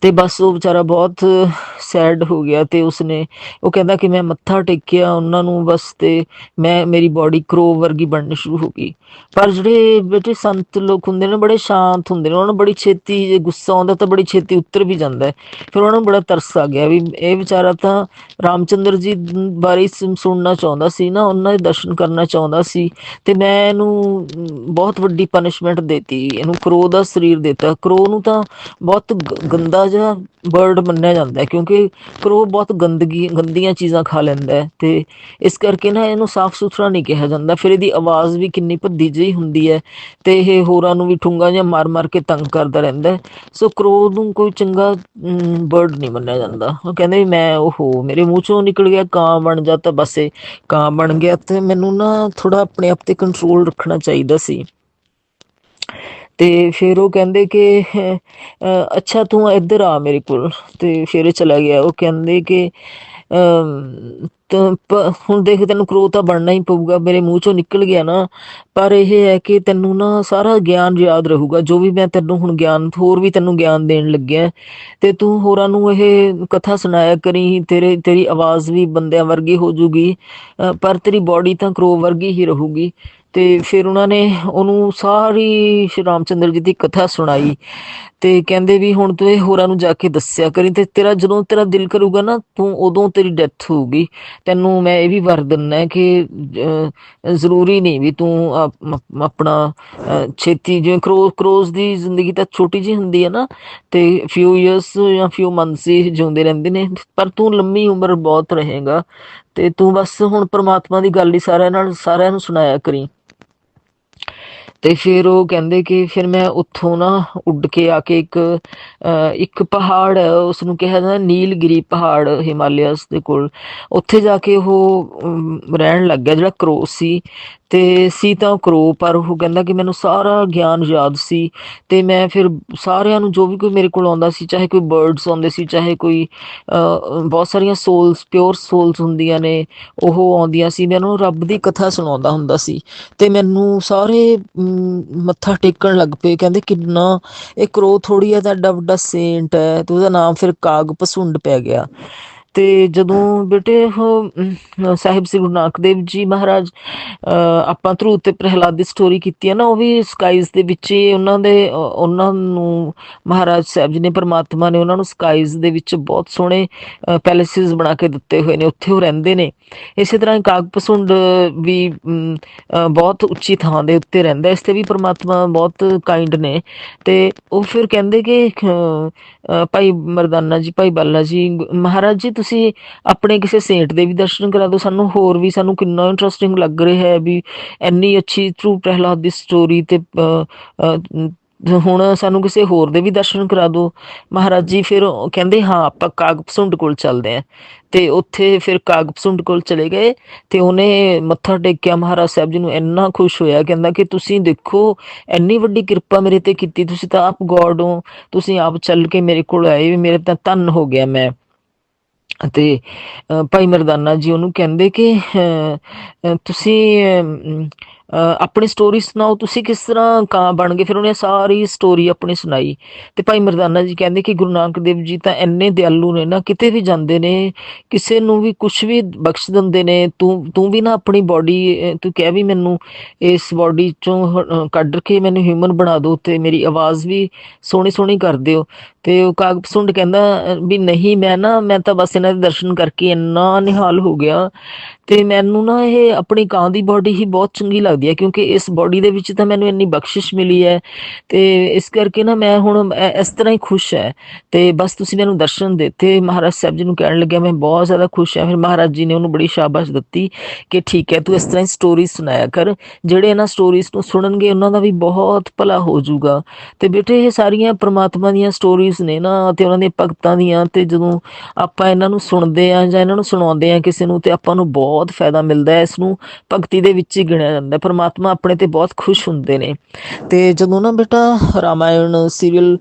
ਤੇ ਬਸ ਉਹ ਵਿਚਾਰਾ ਬਹੁਤ ਸੈਡ ਹੋ ਗਿਆ ਤੇ ਉਸਨੇ ਉਹ ਕਹਿੰਦਾ ਕਿ ਮੈਂ ਮੱਥਾ ਟੇਕਿਆ, ਉਹਨਾਂ ਨੂੰ ਬਸ ਤੇ ਮੈਂ, ਮੇਰੀ ਬਾਡੀ ਕਰੋ ਵਰਗੀ ਬਣਨੀ ਸ਼ੁਰੂ ਹੋ ਗਈ। ਪਰ ਜਿਹੜੇ ਬੇਟੇ ਸੰਤ ਲੋਕ ਹੁੰਦੇ ਨੇ, ਬੜੇ ਸ਼ਾਂਤ ਹੁੰਦੇ ਨੇ, ਉਹਨਾਂ ਨੂੰ ਬੜੀ ਛੇਤੀ ਜੇ ਗੁੱਸਾ ਆਉਂਦਾ ਤਾਂ ਬੜੀ ਛੇਤੀ ਉੱਤਰ ਵੀ ਜਾਂਦਾ ਹੈ। ਫਿਰ ਉਹਨਾਂ ਨੂੰ ਬੜਾ ਤਰਸ ਆ ਗਿਆ ਵੀ ਇਹ ਵਿਚਾਰਾ ਤਾਂ ਰਾਮਚੰਦਰ ਜੀ ਬਾਰੇ ਸੁਣਨਾ ਚਾਹੁੰਦਾ ਸੀ ਨਾ, ਉਹਨਾਂ ਦੇ ਦਰਸ਼ਨ ਕਰਨਾ ਚਾਹੁੰਦਾ ਸੀ ਤੇ ਮੈਂ ਇਹਨੂੰ ਬਹੁਤ ਵੱਡੀ ਪਨਿਸ਼ਮੈਂਟ ਦੇਤੀ, ਇਹਨੂੰ ਕਰੋ ਦਾ ਸਰੀਰ ਦਿੱਤਾ। ਕਰੋ ਨੂੰ ਤਾਂ ਬਹੁਤ ਗੰਦਾ ਜਿਹਾ ਬਰਡ ਮੰਨਿਆ ਜਾਂਦਾ ਹੈ, ਕਿਉਂਕਿ ਕਰੋ ਬਹੁਤ ਗੰਦਗੀ, ਗੰਦੀਆਂ ਚੀਜ਼ਾਂ ਖਾ ਲੈਂਦਾ ਹੈ ਤੇ ਇਸ ਕਰਕੇ ਨਾ ਇਹਨੂੰ ਸਾਫ਼ ਸੁਥਰਾ ਨਹੀਂ ਕਿਹਾ ਜਾਂਦਾ। ਫਿਰ ਇਹਦੀ ਆਵਾਜ਼ ਵੀ ਕਿੰਨੀ ਭੱਦੀ ਜਿਹੀ ਹੁੰਦੀ ਹੈ ਤੇ ਇਹ ਹੋਰਾਂ ਨੂੰ ਵੀ ਠੁੰਗਾ ਜਿਹਾ ਮਾਰ-ਮਾਰ ਕੇ ਤੰਗ ਕਰਦਾ ਰਹਿੰਦਾ ਹੈ। ਸੋ ਕਰੋ ਨੂੰ ਕੋਈ ਚੰਗਾ ਬਰਡ ਨਹੀਂ ਮੰਨਿਆ ਜਾਂਦਾ। ਉਹ ਕਹਿੰਦੇ ਵੀ ਮੈਂ ਉਹ ਮੇਰੇ ਮੂੰਹ ਚੋਂ ਨਿਕਲ ਗਿਆ, ਕਾਂ ਬਣ ਜਾ ਤਾਂ ਬਸ ਇਹ ਕਾਂ ਬਣ ਗਿਆ। ਤੇ ਮੈਨੂੰ ਨਾ ਥੋੜਾ ਆਪਣੇ ਆਪ ਤੇ ਕੰਟਰੋਲ ਰੱਖਣਾ ਚਾਹੀਦਾ ਸੀ। ਤੇ ਫਿਰ ਉਹ ਕਹਿੰਦੇ ਕਿ ਅੱਛਾ ਤੂੰ ਇੱਧਰ ਆ ਮੇਰੇ ਕੋਲ। ਤੇ ਫਿਰ ਚਲਾ ਗਿਆ। ਉਹ ਕਹਿੰਦੇ ਕਿ ਹੁਣ ਦੇਖ ਤੈਨੂੰ ਕ੍ਰੋਧ ਤਾਂ ਬਣਨਾ ਹੀ ਪਊਗਾ, ਮੇਰੇ ਮੂੰਹ ਚੋਂ ਨਿਕਲ ਗਿਆ ਨਾ। ਪਰ ਇਹ ਹੈ ਕਿ ਤੈਨੂੰ ਨਾ ਸਾਰਾ ਗਿਆਨ ਯਾਦ ਰਹੂਗਾ, ਜੋ ਵੀ ਮੈਂ ਤੈਨੂੰ ਹੁਣ ਗਿਆਨ, ਹੋਰ ਵੀ ਤੈਨੂੰ ਗਿਆਨ ਦੇਣ ਲੱਗਿਆ। ਤੇ ਤੂੰ ਹੋਰਾਂ ਨੂੰ ਇਹ ਕਥਾ ਸੁਣਾਇਆ ਕਰੀ, ਤੇਰੇ, ਤੇਰੀ ਆਵਾਜ਼ ਵੀ ਬੰਦਿਆਂ ਵਰਗੀ ਹੋ ਜੂਗੀ ਪਰ ਤੇਰੀ ਬਾਡੀ ਤਾਂ ਕ੍ਰੋ ਵਰਗੀ ਹੀ ਰਹੂਗੀ। ਤੇ ਫਿਰ ਉਹਨਾਂ ਨੇ ਉਹਨੂੰ ਸਾਰੀ ਸ਼੍ਰੀ ਰਾਮਚੰਦਰ ਜੀ ਦੀ ਕਥਾ ਸੁਣਾਈ। ਤੇ ਕਹਿੰਦੇ ਵੀ ਹੁਣ ਤੂੰ ਇਹ ਹੋਰਾਂ ਨੂੰ ਜਾ ਕੇ ਦੱਸਿਆ ਕਰੀ, ਤੇ ਤੇਰਾ ਜਦੋਂ ਤੇਰਾ ਦਿਲ ਕਰੂਗਾ ਨਾ, ਤੂੰ ਉਦੋਂ ਤੇਰੀ ਡੈਥ ਹੋਊਗੀ। ਤੈਨੂੰ ਮੈਂ ਇਹ ਵੀ ਵਰ ਦਿੰਦਾ ਕਿ ਜ਼ਰੂਰੀ ਨਹੀਂ ਵੀ ਤੂੰ ਆਪਣਾ ਅਹ, ਛੇਤੀ ਜਿਵੇਂ ਕਰੋ ਕਰੋਜ਼ ਦੀ ਜ਼ਿੰਦਗੀ ਤਾਂ ਛੋਟੀ ਜੀ ਹੁੰਦੀ ਹੈ ਨਾ ਤੇ ਫਿਊ ਇਅਰਸ ਜਾਂ ਫਿਊ ਮੰਥਸ ਹੀ ਜਿਉਂਦੇ ਰਹਿੰਦੇ ਨੇ ਪਰ ਤੂੰ ਲੰਮੀ ਉਮਰ ਬਹੁਤ ਰਹੇਗਾ ਤੇ ਤੂੰ ਬਸ ਹੁਣ ਪ੍ਰਮਾਤਮਾ ਦੀ ਗੱਲ ਹੀ ਸਾਰਿਆਂ ਨਾਲ ਸਾਰਿਆਂ ਨੂੰ ਸੁਣਾਇਆ ਕਰੀ। ਤੇ ਫਿਰ ਉਹ ਕਹਿੰਦੇ ਕਿ ਫਿਰ ਮੈਂ ਉੱਥੋਂ ਨਾ ਉੱਡ ਕੇ ਆ ਕੇ ਇੱਕ ਅਹ, ਇੱਕ ਪਹਾੜ ਹੈ ਉਸ ਨੂੰ ਕਿਹਾ ਜਾਂਦਾ ਨੀਲਗਿਰੀ ਪਹਾੜ ਹਿਮਾਲਿਆਸ ਦੇ ਕੋਲ। ਉੱਥੇ ਜਾ ਕੇ ਉਹ ਰਹਿਣ ਲੱਗ ਗਿਆ ਜਿਹੜਾ ਕਰੋਸ ਸੀ। ਤੇ ਸੀ ਤਾਂ ਕਰੋ ਪਰ ਉਹ ਕਹਿੰਦਾ ਕਿ ਮੈਨੂੰ ਸਾਰਾ ਗਿਆਨ ਯਾਦ ਸੀ ਤੇ ਮੈਂ ਫਿਰ ਸਾਰਿਆਂ ਨੂੰ ਜੋ ਵੀ ਕੋਈ ਮੇਰੇ ਕੋਲ ਆਉਂਦਾ ਸੀ ਚਾਹੇ ਕੋਈ ਬਰਡਸ ਆਉਂਦੇ ਸੀ ਚਾਹੇ ਕੋਈ ਬਹੁਤ ਸਾਰੀਆਂ ਸੋਲਸ ਪਿਓਰ ਸੋਲਸ ਹੁੰਦੀਆਂ ਨੇ ਉਹ ਆਉਂਦੀਆਂ ਸੀ ਮੈਂ ਉਹਨਾਂ ਰੱਬ ਦੀ ਕਥਾ ਸੁਣਾਉਂਦਾ ਹੁੰਦਾ ਸੀ ਤੇ ਮੈਨੂੰ ਸਾਰੇ ਮ, ਮੱਥਾ ਟੇਕਣ ਲੱਗ ਪਏ ਕਹਿੰਦੇ ਕਿੰਨਾ ਇਹ ਕਰੋ ਥੋੜੀ ਆ ਤਾਂ ਐਡਾ ਵੱਡਾ ਸੇਂਟ ਹੈ ਤੇ ਉਹਦਾ ਨਾਮ ਫਿਰ ਕਾਗ ਪਸੁੰਡ ਪੈ ਗਿਆ। ਤੇ ਜਦੋਂ ਬੇਟੇ ਉਹ ਸਾਹਿਬ ਸ੍ਰੀ ਗੁਰੂ ਨਾਨਕ ਦੇਵ ਜੀ ਮਹਾਰਾਜ ਆਪਾਂ ਧਰੂਤ ਤੇ ਪ੍ਰਹਿਲਾਦ ਦੀ ਸਟੋਰੀ ਕੀਤੀ ਹੈ ਨਾ, ਉਹ ਵੀ ਸਕਾਈਜ਼ ਦੇ ਵਿੱਚ ਹੀ ਉਹਨਾਂ ਦੇ ਉਹਨਾਂ ਨੂੰ ਮਹਾਰਾਜ ਸਾਹਿਬ ਜੀ ਨੇ, ਪਰਮਾਤਮਾ ਨੇ ਉਹਨਾਂ ਨੂੰ ਸਕਾਈਜ਼ ਦੇ ਵਿੱਚ ਬਹੁਤ ਸੋਹਣੇ ਪੈਲੇਸਿਸ ਬਣਾ ਕੇ ਦਿੱਤੇ ਹੋਏ ਨੇ, ਉੱਥੇ ਉਹ ਰਹਿੰਦੇ ਨੇ। ਇਸੇ ਤਰ੍ਹਾਂ ਹੀ ਕਾਗਪਸੁੰਡ ਵੀ ਬਹੁਤ ਉੱਚੀ ਥਾਂ ਦੇ ਉੱਤੇ ਰਹਿੰਦਾ, ਇਸ ਤੇ ਵੀ ਪ੍ਰਮਾਤਮਾ ਬਹੁਤ ਕਾਈਂਡ ਨੇ। ਤੇ ਉਹ ਫਿਰ ਕਹਿੰਦੇ ਕਿ ਭਾਈ ਮਰਦਾਨਾ ਜੀ, ਭਾਈ ਬਾਲਾ ਜੀ, ਮਹਾਰਾਜ ਜੀ ਤੁਸੀਂ ਆਪਣੇ ਕਿਸੇ ਸੇਂਟ ਦੇ ਵੀ ਦਰਸ਼ਨ ਕਰਾ ਦਿਓ ਸਾਨੂੰ ਹੋਰ ਵੀ ਸਾਨੂੰ ਕਿੰਨਾ ਇੰਟਰਸਟਿੰਗ ਲੱਗ ਰਿਹਾ ਹੈ ਵੀ ਇੰਨੀ ਅੱਛੀ ਟਰੂ ਪ੍ਰਹਿਲਾਦ ਦੀ ਸਟੋਰੀ ਤੇ ਅ, ਹੁਣ ਸਾਨੂੰ ਕਿਸੇ ਹੋਰ ਦੇ ਵੀ ਦਰਸ਼ਨ ਕਰਾ ਦਿਓ। ਮਹਾਰਾਜ ਜੀ ਫਿਰ ਉਹ ਕਹਿੰਦੇ ਹਾਂ ਆਪਾਂ ਕਾਗਪਸੁੰਡ ਕੋਲ ਚੱਲਦੇ ਆਂ ਤੇ ਉੱਥੇ ਫਿਰ ਕਾਗਪਸੁੰਡ ਕੋਲ ਚਲੇ ਗਏ ਤੇ ਉਹਨੇ ਮੱਥਾ ਟੇਕਿਆ ਮਹਾਰਾਜ ਸਾਹਿਬ ਜੀ ਨੂੰ ਇੰਨਾ ਖੁਸ਼ ਹੋਇਆ ਕਹਿੰਦਾ ਕਿ ਤੁਸੀਂ ਦੇਖੋ ਇੰਨੀ ਵੱਡੀ ਕਿਰਪਾ ਮੇਰੇ ਤੇ ਕੀਤੀ ਤੁਸੀਂ ਤਾਂ ਆਪ ਗੋਡ ਹੋ ਤੁਸੀਂ ਆਪ ਚੱਲ ਕੇ ਮੇਰੇ ਕੋਲ ਆਏ ਵੀ ਮੇਰੇ ਤਾਂ ਧੰਨ ਹੋ ਗਿਆ ਮੈਂ। ਤੇ ਭਾਈ ਮਰਦਾਨਾ ਜੀ ਉਹਨੂੰ ਕਹਿੰਦੇ ਕਿ ਅ, ਤੁਸੀਂ ਅਮ, ਆਪਣੀ ਸਟੋਰੀ ਸੁਣਾਓ, ਤੁਸੀਂ ਕਿਸ ਤਰ੍ਹਾਂ ਕਾਂ ਬਣ ਗਏ? ਫਿਰ ਉਹਨੇ ਸਾਰੀ ਸਟੋਰੀ ਆਪਣੀ ਸੁਣਾਈ। ਤੇ ਭਾਈ ਮਰਦਾਨਾ ਜੀ ਕਹਿੰਦੇ ਕਿ ਗੁਰੂ ਨਾਨਕ ਦੇਵ ਜੀ ਤਾਂ ਇੰਨੇ ਦਿਆਲੂ ਨੇ ਨਾ, ਕਿਤੇ ਵੀ ਜਾਂਦੇ ਨੇ, ਕਿਸੇ ਨੂੰ ਵੀ ਕੁਝ ਵੀ ਬਖਸ਼ ਦਿੰਦੇ ਨੇ, ਤੂੰ ਤੂੰ ਵੀ ਨਾ ਆਪਣੀ ਬਾਡੀ ਤੂੰ ਕਹਿ ਵੀ ਮੈਨੂੰ ਇਸ ਬਾਡੀ ਚੋਂ ਕੱਢ ਕੇ ਮੈਨੂੰ ਹਿਊਮਨ ਬਣਾ ਦਿਓ ਤੇ ਮੇਰੀ ਆਵਾਜ਼ ਵੀ ਸੋਹਣੀ ਸੋਹਣੀ ਕਰ ਦਿਓ। ਤੇ ਉਹ ਕਾਗਪਸੁੰਡ ਕਹਿੰਦਾ ਵੀ ਨਹੀਂ, ਮੈਂ ਨਾ, ਮੈਂ ਤਾਂ ਬਸ ਇਹਨਾਂ ਦੇ ਦਰਸ਼ਨ ਕਰਕੇ ਇੰਨਾ ਨਿਹਾਲ ਹੋ ਗਿਆ ਤੇ ਮੈਨੂੰ ਨਾ ਇਹ ਆਪਣੀ ਕਾਂ ਦੀ ਬਾਡੀ ਹੀ ਬਹੁਤ ਚੰਗੀ ਲੱਗਦੀ ਹੈ, ਕਿਉਂਕਿ ਇਸ ਬਾਡੀ ਦੇ ਵਿੱਚ ਤਾਂ ਮੈਨੂੰ ਇੰਨੀ ਬਖਸ਼ਿਸ਼ ਮਿਲੀ ਹੈ ਤੇ ਇਸ ਕਰਕੇ ਨਾ ਮੈਂ ਹੁਣ ਇਸ ਤਰ੍ਹਾਂ ਹੀ ਖੁਸ਼ ਹੈ ਤੇ ਬਸ ਤੁਸੀਂ ਮੈਨੂੰ ਦਰਸ਼ਨ ਦਿੱਤੇ, ਮਹਾਰਾਜ ਸਾਹਿਬ ਜੀ ਨੂੰ ਕਹਿਣ ਲੱਗਿਆ ਮੈਂ ਬਹੁਤ ਜ਼ਿਆਦਾ ਖੁਸ਼ ਹਾਂ, ਫਿਰ ਮਹਾਰਾਜ ਜੀ ਨੇ ਉਹਨੂੰ ਬੜੀ ਸ਼ਾਬਾਸ਼ ਦਿੱਤੀ ਕਿ ਠੀਕ ਹੈ ਤੂੰ ਇਸ ਤਰ੍ਹਾਂ ਹੀ ਸਟੋਰੀ ਸੁਣਾਇਆ ਕਰ, ਜਿਹੜੇ ਇਹਨਾਂ ਸਟੋਰੀਜ਼ ਨੂੰ ਸੁਣਨਗੇ ਉਹਨਾਂ ਦਾ ਵੀ ਬਹੁਤ ਭਲਾ ਹੋ ਜਾਊਗਾ। ਤੇ ਬੇਟੇ ਇਹ ਸਾਰੀਆਂ ਪ੍ਰਮਾਤਮਾ ਦੀਆਂ ਸਟੋਰੀਜ਼ ਨੇ ਨਾ ਤੇ ਉਹਨਾਂ ਦੇ ਭਗਤਾਂ ਦੀਆਂ ਤੇ ਜਦੋਂ ਆਪਾਂ ਇਹਨਾਂ ਨੂੰ ਸੁਣਦੇ ਆ ਜਾਂ ਇਹਨਾਂ ਨੂੰ ਸੁਣਾਉਂਦੇ ਆ ਕਿਸੇ ਨੂੰ ਤੇ ਆਪਾਂ ਨੂੰ ਬਹੁਤ ਬਹੁਤ ਫਾਇਦਾ ਮਿਲਦਾ ਹੈ ਇਸ ਨੂੰ ਭਗਤੀ ਦੇ ਵਿੱਚ ਹੀ ਗਿਣਿਆ ਜਾਂਦਾ ਹੈ। ਪਰਮਾਤਮਾ ਆਪਣੇ ਤੇ ਬਹੁਤ ਖੁਸ਼ ਹੁੰਦੇ ਨੇ। ਤੇ ਜਦੋਂ ਨਾ ਬੇਟਾ ਰਾਮਾਇਣ ਸੀਰੀਅਲ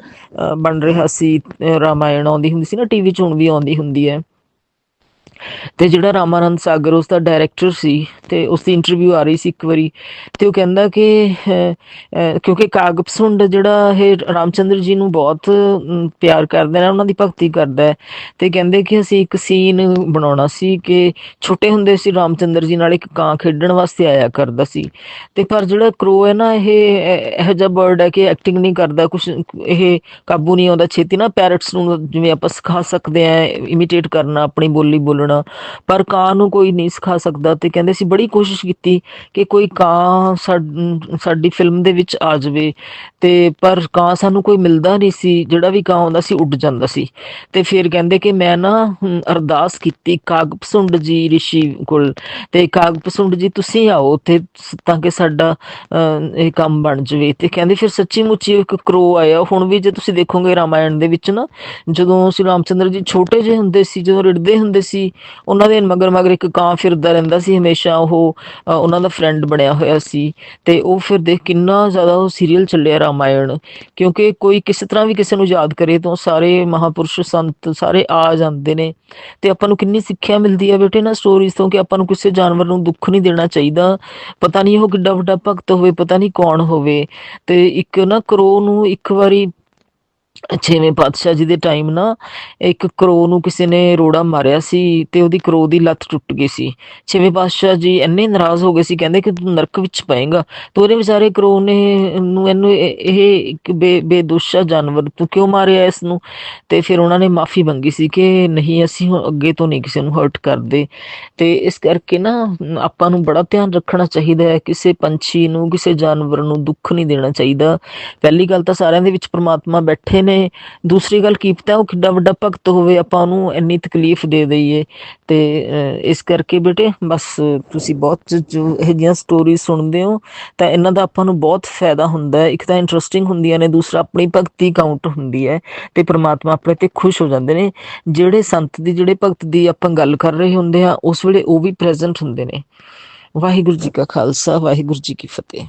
ਬਣ ਰਿਹਾ ਸੀ ਰਾਮਾਇਣ ਆਉਂਦੀ ਹੁੰਦੀ ਸੀ ਨਾ ਟੀਵੀ 'ਚ ਹੁਣ ਵੀ ਆਉਂਦੀ ਹੁੰਦੀ ਹੈ। ਤੇ ਜਿਹੜਾ ਰਾਮਾਨੰਦ ਸਾਗਰ ਉਸ ਦਾ ਡਾਇਰੈਕਟਰ ਸੀ ਤੇ ਉਸ ਦੀ ਇੰਟਰਵਿਊ ਆ ਰਹੀ ਸੀ ਇੱਕ ਵਾਰੀ ਤੇ ਉਹ ਕਹਿੰਦਾ ਕਿ ਅਹ, ਕਿਉਂਕਿ ਕਾਗਪਸੁੰਡ ਜਿਹੜਾ ਇਹ ਰਾਮਚੰਦਰ ਜੀ ਨੂੰ ਬਹੁਤ ਪਿਆਰ ਕਰਦਾ ਹੈ ਉਹਨਾਂ ਦੀ ਭਗਤੀ ਕਰਦਾ ਹੈ ਤੇ ਕਹਿੰਦੇ ਕਿ ਅਸੀਂ ਇੱਕ ਸੀਨ ਬਣਾਉਣਾ ਸੀ ਕਿ ਛੋਟੇ ਹੁੰਦੇ ਸੀ ਰਾਮਚੰਦਰ ਜੀ ਨਾਲ ਇੱਕ ਕਾਂ ਖੇਡਣ ਵਾਸਤੇ ਆਇਆ ਕਰਦਾ ਸੀ ਤੇ ਪਰ ਜਿਹੜਾ ਕਰੋ ਹੈ ਨਾ ਇਹ ਇਹ- ਇਹੋ ਜਿਹਾ ਬਰਡ ਹੈ ਕਿ ਐਕਟਿੰਗ ਨਹੀਂ ਕਰਦਾ ਕੁਝ ਇਹ ਕਾਬੂ ਨਹੀਂ ਆਉਂਦਾ ਛੇਤੀ ਨਾ ਪੈਰਟਸ ਨੂੰ ਜਿਵੇਂ ਆਪਾਂ ਸਿਖਾ ਸਕਦੇ ਆ ਇਮੀਟੇਟ ਕਰਨਾ ਆਪਣੀ ਬੋਲੀ ਬੋਲਣਾ ਪਰ ਕਾਂ ਨੂੰ ਕੋਈ ਨਹੀਂ ਸਿਖਾ ਸਕਦਾ ਤੇ ਕਹਿੰਦੇ ਸੀ ਬੜੀ ਕੋਸ਼ਿਸ਼ ਕੀਤੀ ਕਿ ਕੋਈ ਕਾਂ ਸਾਡੀ ਫਿਲਮ ਦੇ ਵਿੱਚ ਆ ਜਾਵੇ। ਤੇ ਪਰ ਕਾਂ ਸਾਨੂੰ ਕੋਈ ਮਿਲਦਾ ਨਹੀਂ ਸੀ, ਜਿਹੜਾ ਵੀ ਕਾਂ ਆਉਂਦਾ ਸੀ ਉੱਡ ਜਾਂਦਾ ਸੀ। ਤੇ ਫਿਰ ਕਹਿੰਦੇ ਕਿ ਮੈਂ ਨਾ ਅਰਦਾਸ ਕੀਤੀ ਕਾਗਪਸੁੰਡ ਜੀ ਰਿਸ਼ੀ ਕੋਲ। ਤੇ ਕਾਗਪਸੁੰਡ ਜੀ, ਤੁਸੀਂ ਆਓ ਤੇ ਤਾਂ ਕਿ ਸਾਡਾ ਇਹ ਕੰਮ ਬਣ ਜਾਵੇ। ਤੇ ਕਹਿੰਦੇ ਫਿਰ ਸੱਚੀ ਮੁੱਚੀ ਇੱਕ ਕ੍ਰੋ ਆਇਆ। ਹੁਣ ਵੀ ਜੇ ਤੁਸੀਂ ਦੇਖੋਗੇ ਰਾਮਾਇਣ ਦੇ ਵਿੱਚ ਨਾ, ਜਦੋਂ ਸ਼੍ਰੀ ਰਾਮਚੰਦਰ ਜੀ ਛੋਟੇ ਜਿਹੇ ਹੁੰਦੇ ਸੀ, ਜਦੋਂ ਰਿੜਦੇ ਹੁੰਦੇ ਸੀ, ਉਹਨਾਂ ਦੇ ਮਗਰ ਮਗਰ ਇੱਕ ਕਾਂ ਫਿਰਦਾ ਰਹਿੰਦਾ ਸੀ ਹਮੇਸ਼ਾ। ਉਹ ਉਹਨਾਂ ਦਾ ਫਰੈਂਡ ਬਣਿਆ ਹੋਇਆ ਸੀ। ਤੇ ਉਹ ਫਿਰ ਦੇਖ ਕਿੰਨਾ ਜ਼ਿਆਦਾ ਉਹ ਸੀਰੀਅਲ ਚੱਲਿਆ ਰਾਮਾਇਣ ਕਿਉਂਕਿ ਕੋਈ ਕਿਸੇ ਤਰ੍ਹਾਂ ਵੀ ਕਿਸੇ ਨੂੰ ਯਾਦ ਕਰੇ ਤਾਂ ਸਾਰੇ ਮਹਾਪੁਰਸ਼ ਸੰਤ ਸਾਰੇ ਆ ਜਾਂਦੇ ਨੇ ਤੇ ਆਪਾਂ ਨੂੰ ਕਿੰਨੀ ਸਿੱਖਿਆ ਮਿਲਦੀ ਹੈ ਬੇਟੇ ਨਾ ਸਟੋਰੀਜ਼ ਤੋਂ ਕਿ ਆਪਾਂ ਨੂੰ ਕਿਸੇ ਜਾਨਵਰ ਨੂੰ ਦੁੱਖ ਨਹੀਂ ਦੇਣਾ ਚਾਹੀਦਾ। ਪਤਾ ਨਹੀਂ ਉਹ ਕਿੱਡਾ ਵੱਡਾ ਭਗਤ ਹੋਵੇ, ਪਤਾ ਨਹੀਂ ਕੌਣ ਹੋਵੇ ਤੇ ਇੱਕ ਨਾ ਕਰੋ ਨੂੰ ਇੱਕ ਵਾਰੀ ਛੇਵੇਂ ਪਾਤਸ਼ਾਹ ਜੀ ਦੇ ਟਾਈਮ ਨਾ, ਇੱਕ ਕਰੋ ਨੂੰ ਕਿਸੇ ਨੇ ਰੋੜਾ ਮਾਰਿਆ ਸੀ ਤੇ ਉਹਦੀ ਕਰੋ ਦੀ ਲੱਤ ਟੁੱਟ ਗਈ ਸੀ। ਛੇਵੇਂ ਪਾਤਸ਼ਾਹ ਜੀ ਇੰਨੇ ਨਾਰਾਜ਼ ਹੋ ਗਏ ਸੀ, ਕਹਿੰਦੇ ਕਿ ਤੂੰ ਨਰਕ ਵਿੱਚ ਪਏਗਾ। ਤੇ ਉਹਦੇ ਵਿਚਾਰੇ ਕਰੋ ਨੇ ਨੂੰ ਇਹਨੂੰ ਇਹ ਇੱਕ ਬੇਦੋਸ਼ਾ ਜਾਨਵਰ ਤੂੰ ਕਿਉਂ ਮਾਰਿਆ ਇਸ ਨੂੰ ਤੇ ਫਿਰ ਉਹਨਾਂ ਨੇ ਮਾਫੀ ਮੰਗੀ ਸੀ ਕਿ ਨਹੀਂ, ਅਸੀਂ ਅੱਗੇ ਤੋਂ ਨਹੀਂ ਕਿਸੇ ਨੂੰ ਹਰਟ ਕਰਦੇ। ਤੇ ਇਸ ਕਰਕੇ ਨਾ ਆਪਾਂ ਨੂੰ ਬੜਾ ਧਿਆਨ ਰੱਖਣਾ ਚਾਹੀਦਾ ਹੈ, ਕਿਸੇ ਪੰਛੀ ਨੂੰ, ਕਿਸੇ ਜਾਨਵਰ ਨੂੰ ਦੁੱਖ ਨਹੀਂ ਦੇਣਾ ਚਾਹੀਦਾ। ਪਹਿਲੀ ਗੱਲ ਤਾਂ ਸਾਰਿਆਂ ਦੇ ਵਿੱਚ ਪ੍ਰਮਾਤਮਾ ਬੈਠੇ ਨੇ ਦੂਸਰੀ ਗੱਲ ਕੀ ਉਹ ਕਿੱਡਾ ਵੱਡਾ ਭਗਤ ਹੋਵੇ, ਆਪਾਂ ਉਹਨੂੰ ਇੰਨੀ ਤਕਲੀਫ ਦੇ ਦਈਏ। ਤੇ ਇਸ ਕਰਕੇ ਬੇਟੇ, ਬਸ ਤੁਸੀਂ ਬਹੁਤ ਜੋ ਇਹ ਜਿਹੀਆਂ ਸਟੋਰੀ ਸੁਣਦੇ ਹੋ, ਤਾਂ ਇਹਨਾਂ ਦਾ ਆਪਾਂ ਨੂੰ ਬਹੁਤ ਫਾਇਦਾ ਹੁੰਦਾ ਹੈ। ਇੱਕ ਤਾਂ ਇੰਟਰਸਟਿੰਗ ਹੁੰਦੀਆਂ ਨੇ, ਦੂਸਰਾ ਆਪਣੀ ਭਗਤੀ ਕਾਊਂਟ ਹੁੰਦੀ ਹੈ ਤੇ ਪ੍ਰਮਾਤਮਾ ਆਪਣੇ ਤੇ ਖੁਸ਼ ਹੋ ਜਾਂਦੇ ਨੇ। ਜਿਹੜੇ ਸੰਤ ਦੀ, ਜਿਹੜੇ ਭਗਤ ਦੀ ਆਪਾਂ ਗੱਲ ਕਰ ਰਹੇ ਹੁੰਦੇ ਆ ਉਸ ਵੇਲੇ ਉਹ ਵੀ ਪ੍ਰੈਜ਼ੈਂਟ ਹੁੰਦੇ ਨੇ। ਵਾਹਿਗੁਰੂ ਜੀ ਕਾ ਖਾਲਸਾ, ਵਾਹਿਗੁਰੂ ਜੀ ਕੀ ਫਤਿਹ।